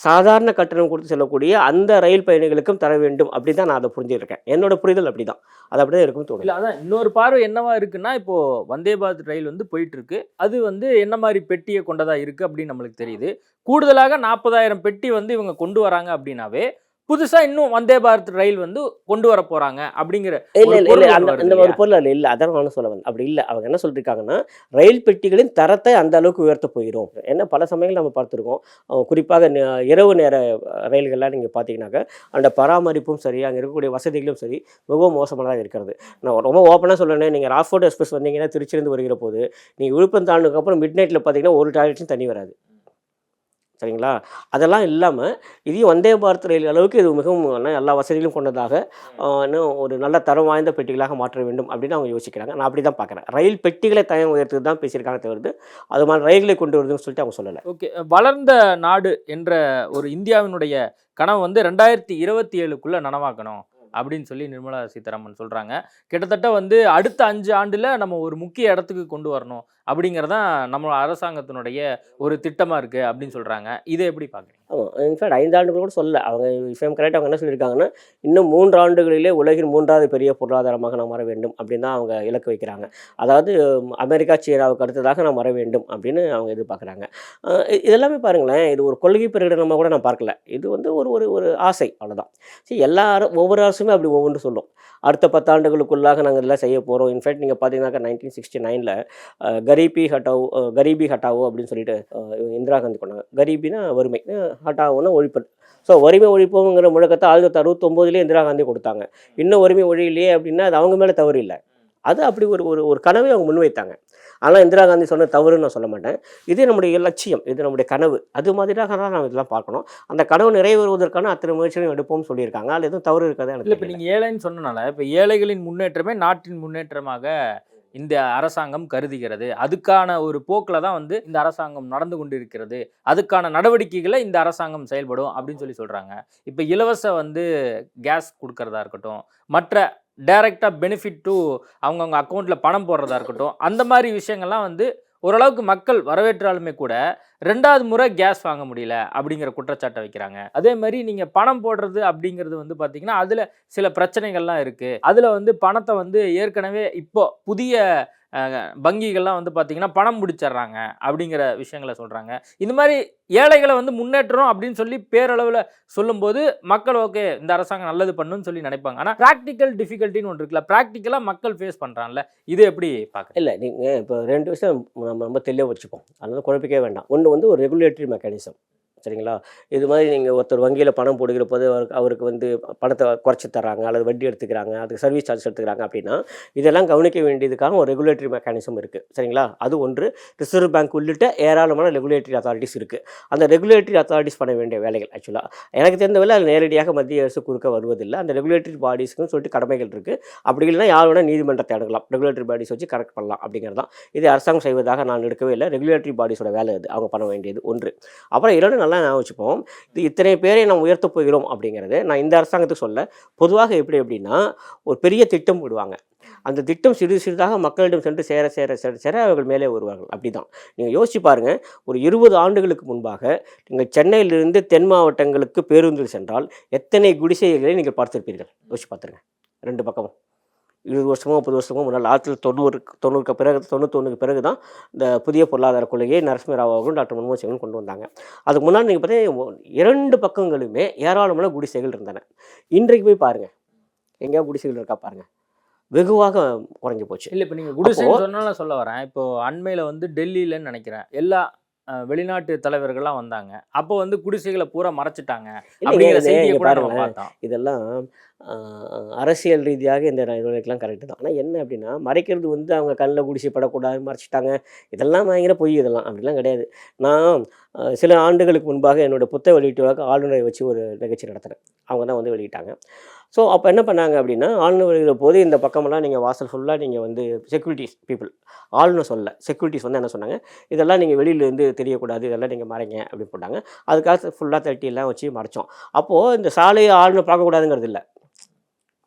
சாதாரண கட்டணம் கொடுத்து செல்லக்கூடிய அந்த ரயில் பயணிகளுக்கும் தர வேண்டும் அப்படி தான் நான் அதை புரிஞ்சுருக்கேன் என்னோட புரிதல் அப்படி தான் அது அப்படி தான் இருக்கும் தோணும் இல்லை அதான் இன்னொரு பார்வை என்னவா இருக்குன்னா இப்போது வந்தே பாரத் ரயில் வந்து போயிட்டுருக்கு. அது வந்து என்ன மாதிரி பெட்டியை கொண்டதாக இருக்குது அப்படின்னு நம்மளுக்கு தெரியுது. கூடுதலாக நாற்பதாயிரம் பெட்டி வந்து இவங்க கொண்டு வராங்க அப்படின்னாவே புதுசா இன்னும் வந்தே பாரத் ரயில் வந்து கொண்டு வர போறாங்க அப்படிங்கிற இல்லை இல்லை இல்லை அந்த அந்த ஒரு? பொருள் அதில் இல்லை அதான் நானும் சொல்ல வந்தேன். அப்படி இல்லை. அவங்க என்ன சொல்லியிருக்காங்கன்னா ரயில் பெட்டிகளின் தரத்தை அந்த அளவுக்கு உயர்த்த போகிறோம் என்ன பல சமயங்கள் நம்ம பார்த்துருக்கோம். குறிப்பாக இரவு நேர ரயில்கள்லாம் நீங்கள் பார்த்தீங்கன்னாக்க அந்த பராமரிப்பும் சரி அங்கே இருக்கக்கூடிய வசதிகளும் சரி மிகவும் மோசமானதாக இருக்கிறது. நான் ரொம்ப ஓப்பனாக சொல்லணும் நீங்கள் ராஃபோர்ட் எக்ஸ்பிரஸ் வந்தீங்கன்னா திருச்சியிலேருந்து வருகிற போது நீங்கள் விழுப்புரம் தாண்டினதுக்கப்புறம் மிட் நைட்டில் பார்த்தீங்கன்னா ஒரு டாய்லெட்ஸும் தண்ணி வராது. சரிங்களா? அதெல்லாம் இல்லாமல் இதையும் வந்தே பாரத் ரயில் அளவுக்கு இது மிகவும் எல்லா வசதிகளும் கொண்டதாக இன்னும் ஒரு நல்ல தரம் வாய்ந்த பெட்டிகளாக மாற்ற வேண்டும் அப்படின்னு அவங்க யோசிக்கிறாங்க. நான் அப்படி தான் பார்க்குறேன் ரயில் பெட்டிகளை தயம் உயர்த்துறது தான் பேசியிருக்காங்க தவிர்த்து அது மாதிரி ரயில்களை கொண்டு வருதுன்னு சொல்லிட்டு அவங்க சொல்லலை. ஓகே. வளர்ந்த நாடு என்ற ஒரு இந்தியாவினுடைய கனவு வந்து ரெண்டாயிரத்தி இருபத்தி ஏழுக்குள்ள நனவாக்கணும். அப்படின்னு சொல்லி நிர்மலா சீதாராமன் சொல்கிறாங்க கிட்டத்தட்ட வந்து அடுத்த அஞ்சு ஆண்டில் நம்ம ஒரு முக்கிய இடத்துக்கு கொண்டு வரணும் அப்படிங்கிறதான் நம்ம அரசாங்கத்தினுடைய ஒரு திட்டமாக இருக்குது அப்படின்னு சொல்கிறாங்க இதை எப்படி பார்க்குறீங்க ஆமாம் இன்ஃபேக்ட் ஐந்து ஆண்டுகள் கூட சொல்ல அவங்க இஃபேம் கரெக்ட் அவங்க என்ன சொல்லியிருக்காங்கன்னா இன்னும் மூன்று ஆண்டுகளிலே உலகின் மூன்றாவது பெரிய பொருளாதாரமாக நாம் வர வேண்டும் அப்படின்னு தான் அவங்க இலக்கு வைக்கிறாங்க. அதாவது அமெரிக்கா சீனாவுக்கு அடுத்ததாக நாம் வர வேண்டும் அப்படின்னு அவங்க எதிர்பார்க்குறாங்க. இதெல்லாமே பாருங்களேன் இது ஒரு கொள்கை பிரகடனமாக கூட நான் பார்க்கல. இது வந்து ஒரு ஒரு ஒரு ஆசை அவ்வளோதான் சரி எல்லாரும் ஒவ்வொரு அரசுமே அப்படி ஒவ்வொன்று சொல்லும். அடுத்த பத்தாண்டுகளுக்குள்ளாக நாங்கள் இதெல்லாம் செய்ய போகிறோம் இன்ஃபேக்ட் நீங்கள் பார்த்தீங்கன்னாக்கா நைன்டீன் சிக்ஸ்டி நைனில் கரீபி ஹட்டாவோ கரீபி ஹட்டாவோ அப்படின்னு சொல்லிட்டு இந்திரா காந்தி கொண்டாங்க. கரீபினா வறுமை அஹ், ஹட்டாவோன்னா ஸோ வறுமை ஒழிப்போங்கிற முழக்கத்தை ஆயிரத்தி தொள்ளாயிரத்தி அறுபத்தொம்போதுலேயே இந்திரா காந்தி கொடுத்தாங்க. இன்னும் வறுமை ஒழியிலையே அப்படின்னா அது அவங்க மேலே தவறு இல்லை. அது அப்படி ஒரு ஒரு ஒரு கனவை அவங்க முன்வைத்தாங்க. ஆனால் இந்திரா காந்தி சொன்ன தவறுன்னு நான் சொல்ல மாட்டேன். இது நம்முடைய லட்சியம். இது நம்முடைய கனவு. அது மாதிரியாக தான் நம்ம இதெல்லாம் பார்க்கணும். அந்த கனவு நிறைவேறுவதற்கான அத்தனை முயற்சிகளையும் எடுப்போம்னு சொல்லியிருக்காங்க. அதில் எதுவும் தவறு இருக்காது இல்ல எனக்கு இப்ப தெரியல. நீங்க ஏழைன்னு சொன்னனால இப்ப ஏழைகளின் முன்னேற்றமே நாட்டின் முன்னேற்றமாக இந்த அரசாங்கம் கருதுகிறது. அதுக்கான ஒரு போக்கில் தான் வந்து இந்த அரசாங்கம் நடந்து கொண்டிருக்கிறது. அதுக்கான நடவடிக்கைகளை இந்த அரசாங்கம் செயல்படும் அப்படின்னு சொல்லி சொல்றாங்க. இப்போ இலவச வந்து கேஸ் கொடுக்கறதா இருக்கட்டும் மற்ற டைரெக்டாக பெனிஃபிட் டு அவங்கவுங்க அக்கௌண்ட்டில் பணம் போடுறதா இருக்கட்டும் அந்த மாதிரி விஷயங்கள்லாம் வந்து ஓரளவுக்கு மக்கள் வரவேற்றாலுமே கூட ரெண்டாவது முறை கேஸ் வாங்க முடியல அப்படிங்கிற குற்றச்சாட்டை வைக்கிறாங்க. அதே மாதிரி நீங்கள் பணம் போடுறது அப்படிங்கிறது வந்து பார்த்தீங்கன்னா அதில் சில பிரச்சனைகள்லாம் இருக்குது அதில் வந்து பணத்தை வந்து ஏற்கனவே இப்போ புதிய வங்கிகள்லாம் வந்து பார்த்தீங்கன்னா பணம் பிடிச்சிட்றாங்க அப்படிங்கிற விஷயங்களை சொல்கிறாங்க இந்த மாதிரி ஏழைகளை வந்து முன்னேற்றம் அப்படின்னு சொல்லி பேரளவில் சொல்லும்போது மக்கள் ஓகே இந்த அரசாங்கம் நல்லது பண்ணுன்னு சொல்லி நினைப்பாங்க. ஆனால் ப்ராக்டிக்கல் டிஃபிகல்ட்டின்னு ஒன்று இருக்குல்ல ப்ராக்டிக்கலாக மக்கள் ஃபேஸ் பண்ணுறான்ல இது எப்படி பார்க்க இல்லை நீங்கள் இப்போ ரெண்டு விஷயம் நம்ம ரொம்ப தெளிவாக வச்சுப்போம் அதனால குழப்பிக்கவே வேண்டாம். ஒன்று வந்து ஒரு ரெகுலேட்டரி மெக்கானிசம் சரிங்களா? இது மாதிரி நீங்கள் ஒருத்தர் வங்கியில் பணம் போடுகிற போது அவருக்கு அவருக்கு வந்து பணத்தை குறைச்சி தர்றாங்க அல்லது வட்டி எடுத்துக்கிறாங்க அதுக்கு சர்வீஸ் சார்ஜ் எடுத்துக்கிறாங்க அப்படின்னா இதெல்லாம் கவனிக்க வேண்டியதுக்கான ஒரு ரெகுலேட்டரி மெக்கானிசம் இருக்குது சரிங்களா? அது ஒன்று. ரிசர்வ் பேங்க் உள்ளிட்ட ஏராளமான ரெகுலேட்டரி அத்தாரிட்டிஸ் இருக்குது அந்த ரெகுலேட்டரி அத்தாரிட்டிஸ் பண்ண வேண்டிய வேலைகள் ஆக்சுவலாக எனக்கு தெரிந்த வேலை அது நேரடியாக மத்திய அரசு குறுக்க வருவதில்லை. அந்த ரெகுலேட்டரி பாடிஸ்க்குன்னு சொல்லிட்டு கடமைகள் இருக்குது அப்படி இல்லைன்னா யார் வேணால் நீதிமன்றத்தை அணுகலாம். ரெகுலேட்டரி பாடிஸ் வச்சு கரெக்ட் பண்ணலாம் அப்படிங்கிறது தான். இது அரசாங்கம் செய்வதாக நான் எடுக்கவே இல்லை. ரெகுலேட்டரி பாடிஸோட வேலை அது. அவங்க பண்ண வேண்டியது ஒன்று. அப்புறம் இரண்டு நல்லா நான் வச்சுப்போம் இது இத்தனை பேரை நாம் உயர்த்தப் போகிறோம் அப்படிங்கிறது நான் இந்த அரசாங்கத்துக்கு சொல்ல. பொதுவாக எப்படி அப்படின்னா ஒரு பெரிய திட்டம் விடுவாங்க அந்த திட்டம் சிறிது சிறிதாக மக்களிடம் சென்று சேர சேர சேர சேர அவர்கள் மேலே வருவார்கள். அப்படி தான் நீங்கள் யோசிச்சு பாருங்கள் ஒரு இருபது ஆண்டுகளுக்கு முன்பாக நீங்கள் சென்னையிலிருந்து தென் மாவட்டங்களுக்கு பேருந்தில் சென்றால் எத்தனை குடிசைகளை நீங்கள் பார்த்திருப்பீர்கள்? யோசிச்சு பார்த்துருங்க. ரெண்டு பக்கமும். இருபது வருஷமோ முப்பது வருஷமோ முன்னால் ஆயிரத்தி தொண்ணூறு தொண்ணூறுக்கு பிறகு தொண்ணூத்தொன்றுக்கு பிறகு தான் இந்த புதிய பொருளாதார கொள்கையை நரசிம்மராவ் அவர்களும் டாக்டர் மன்மோகன் சிங்கும் கொண்டு வந்தாங்க. அதுக்கு முன்னாடி நீங்கள் பார்த்தீங்கன்னா இரண்டு பக்கங்களுமே ஏராளமான குடிசைகள் இருந்தன. இன்றைக்கு போய் பாருங்கள் எங்கேயா குடிசைகள் இருக்கா பாருங்கள் வெகுவாக குறைஞ்சி போச்சு. இல்லை இப்போ நீங்கள் குடிசைன்னு சொன்னாலும் சொல்ல வரேன். இப்போ அண்மையில் வந்து டெல்லியிலன்னு நினைக்கிறேன். எல்லா வெளிநாட்டு தலைவர்கள்லாம் வந்தாங்க. அப்போ வந்து குடிசைகளை பூரா மறைச்சிட்டாங்க அப்படிங்கிற செய்தியை இங்க கூட நம்ம பாருங்களேன். பார்த்தோம். இதெல்லாம் அரசியல் ரீதியாக இந்த நடவடிக்கைலாம் கரெக்டு தான். ஆனால் என்ன அப்படின்னா மறைக்கிறது வந்து அவங்க கண்ணில் குடிசை படக்கூடாது மறைச்சிட்டாங்க. இதெல்லாம் பயங்கர பொய் இதெல்லாம். அப்படிலாம் கிடையாது. நான் சில ஆண்டுகளுக்கு முன்பாக என்னோட புத்தக வெளியீட்டுவாக ஆளுநரை வச்சு ஒரு நிகழ்ச்சி நடத்துகிறேன் அவங்க தான் வந்து வெளியிட்டாங்க. ஸோ அப்போ என்ன பண்ணாங்க அப்படின்னா ஆளுநர் வருகிற போது இந்த பக்கமெல்லாம் நீங்கள் வாசல் ஃபுல்லாக நீங்கள் வந்து செக்யூரிட்டிஸ் பீப்புள் ஆளுநர் சொல்ல செக்யூரிட்டிஸ் வந்து என்ன சொன்னாங்க? இதெல்லாம் நீங்கள் வெளியிலேருந்து தெரியக்கூடாது. இதெல்லாம் நீங்கள் மறைங்க அப்படின்னு போட்டாங்க. அதுக்காக ஃபுல்லாக தட்டியெல்லாம் வச்சு மறைச்சோம். அப்போது இந்த சாலையை ஆளுநர் பார்க்கக்கூடாதுங்கிறது இல்லை.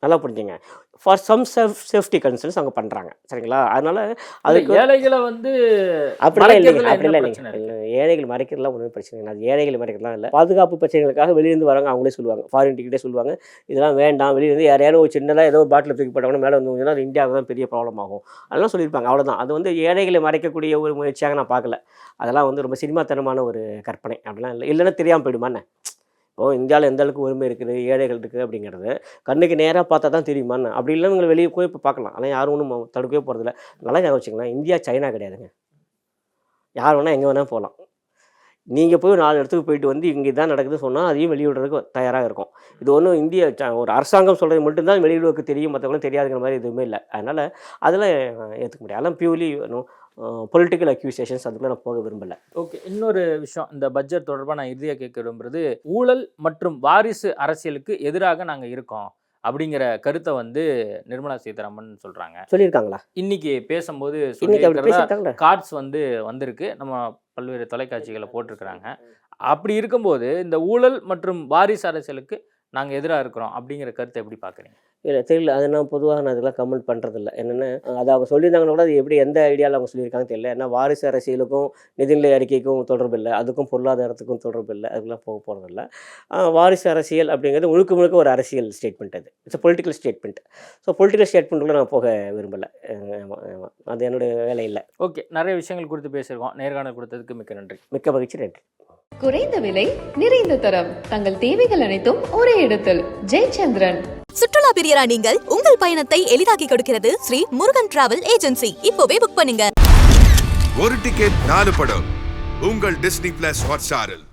நல்லா புரிஞ்சுங்க. For some safe safety concerns அவங்க பண்ணுறாங்க சரிங்களா? அதனால் அதுக்கு ஏழைகளை வந்து அப்படிலாம் இல்லைங்க அப்படிலாம் இல்லைங்க. ஏழைகள் மறைக்கிறதுலாம் ஒன்றும் பிரச்சனை இல்லை அது ஏழைகள் மறைக்கிறதுலாம் இல்லை. பாதுகாப்பு பிரச்சனைகளுக்காக வெளியிருந்து வராங்க அவங்களே சொல்லுவாங்க. ஃபாரின் டிக்கெட்டே சொல்லுவாங்க. இதெல்லாம் வேண்டாம். வெளியிருந்து யாரையாலும் ஒரு சின்னதாக ஏதோ பாட்டில் தூக்கி போட்டவங்க மேலே வந்து அது இந்தியாவுக்கு தான் பெரிய ப்ராப்ளம் ஆகும். அதெல்லாம் சொல்லியிருப்பாங்க. அவ்வளோதான் அது வந்து ஏழைகளை மறைக்கக்கூடிய ஒரு முயற்சியாக நான் பார்க்கல. அதெல்லாம் வந்து ரொம்ப சினிமாத்தனமான ஒரு கற்பனை. அப்படிலாம் இல்லை. இல்லைன்னா தெரியாமல் போயிடுமாண்ணே இப்போ இந்தியாவில் எந்த அளவுக்கு உரிமை இருக்குது ஏழைகள் இருக்குது அப்படிங்கிறது கண்ணுக்கு நேராக பார்த்தா தான் தெரியுமான்னு அப்படி இல்லைன்னு வெளியே போய் இப்போ பார்க்கலாம். ஆனால் யாரும் ஒன்றும் தடுக்கவே போகிறதில்ல நல்லா ஞாபகம் வச்சுக்கலாம் இந்தியா சைனா கிடையாதுங்க. யார் வேணால் எங்கே வேணால் போகலாம். நீங்கள் போய் நாலு இடத்துக்கு போயிட்டு வந்து இங்கே தான் நடக்குதுன்னு சொன்னால் அதையும் வெளியிடுறதுக்கு தயாராக இருக்கும். இது ஒன்றும் இந்திய ஒரு அரசாங்கம் சொல்கிறது மட்டும்தான் வெளியிடுவதற்கு தெரியும் மற்றவங்களும் தெரியாதுங்கிற மாதிரி எதுவுமே இல்லை. அதனால் அதெல்லாம் ஏற்றுக்க முடியாது. அதெல்லாம் பியூர்லி பொலிட்டிக்கல் அக்யூசியேஷன்ஸ் அதுக்குள்ள நான் போக விரும்பலை. ஓகே இன்னொரு விஷயம் இந்த பட்ஜெட் தொடர்பாக நான் இறுதியாக கேட்க விரும்புறது ஊழல் மற்றும் வாரிசு அரசியலுக்கு எதிராக நாங்கள் இருக்கோம் அப்படிங்கிற கருத்தை வந்து நிர்மலா சீதாராமன் சொல்றாங்க. சொல்லியிருக்காங்களா? இன்னைக்கு பேசும்போது கார்ட்ஸ் வந்து வந்திருக்கு. நம்ம பல்வேறு தொலைக்காட்சிகளை போட்டிருக்கிறாங்க. அப்படி இருக்கும்போது இந்த ஊழல் மற்றும் வாரிசு அரசியலுக்கு நாங்கள் எதிராக இருக்கிறோம் அப்படிங்கிற கருத்தை எப்படி பார்க்குறீங்க இல்லை தெரியல. அது நான் பொதுவாக நான் இதெல்லாம் கமெண்ட் பண்ணுறதில்ல என்னென்னு அது அவங்க சொல்லியிருந்தாங்கன்னா கூட அது எப்படி எந்த ஐடியாவில் அவங்க சொல்லியிருக்காங்க தெரியல. ஏன்னா வாரிசு அரசியலுக்கும் நிதிநிலை அறிக்கைக்கும் தொடர்பு இல்லை. அதுக்கும் பொருளாதாரத்துக்கும் தொடர்பு இல்லை. அதுக்கெல்லாம் போக போகிறதில்ல வாரிசு அரசியல் அப்படிங்கிறது முழுக்க முழுக்க ஒரு அரசியல் ஸ்டேட்மெண்ட் அது. It's political statement so political ஸ்டேட்மெண்ட்டுக்குள்ள நான் போக விரும்பலை. ஆமா, ஆமா. அது என்னுடைய வேலை இல்லை ஓகே நிறைய விஷயங்கள் குறித்து பேசியிருக்கோம். நேர்காணல் கொடுத்ததுக்கு மிக்க நன்றி. மிக்க மகிழ்ச்சி. நன்றி. குறைந்த விலை நிறைந்த தரம். தங்கள் தேவைகள் அனைத்தும் ஒரே இடத்தில். ஜெயச்சந்திரன். சுற்றுலா பிரியரா நீங்கள் உங்கள் பயணத்தை எளிதாக்கி கொடுக்கிறது ஸ்ரீ முருகன் டிராவல் ஏஜென்சி. இப்போவே புக் பண்ணுங்க. ஒரு டிக்கெட் நாலு படம். உங்கள் டிஸ்னி பிளஸ் ஹாட் ஸ்டாரில்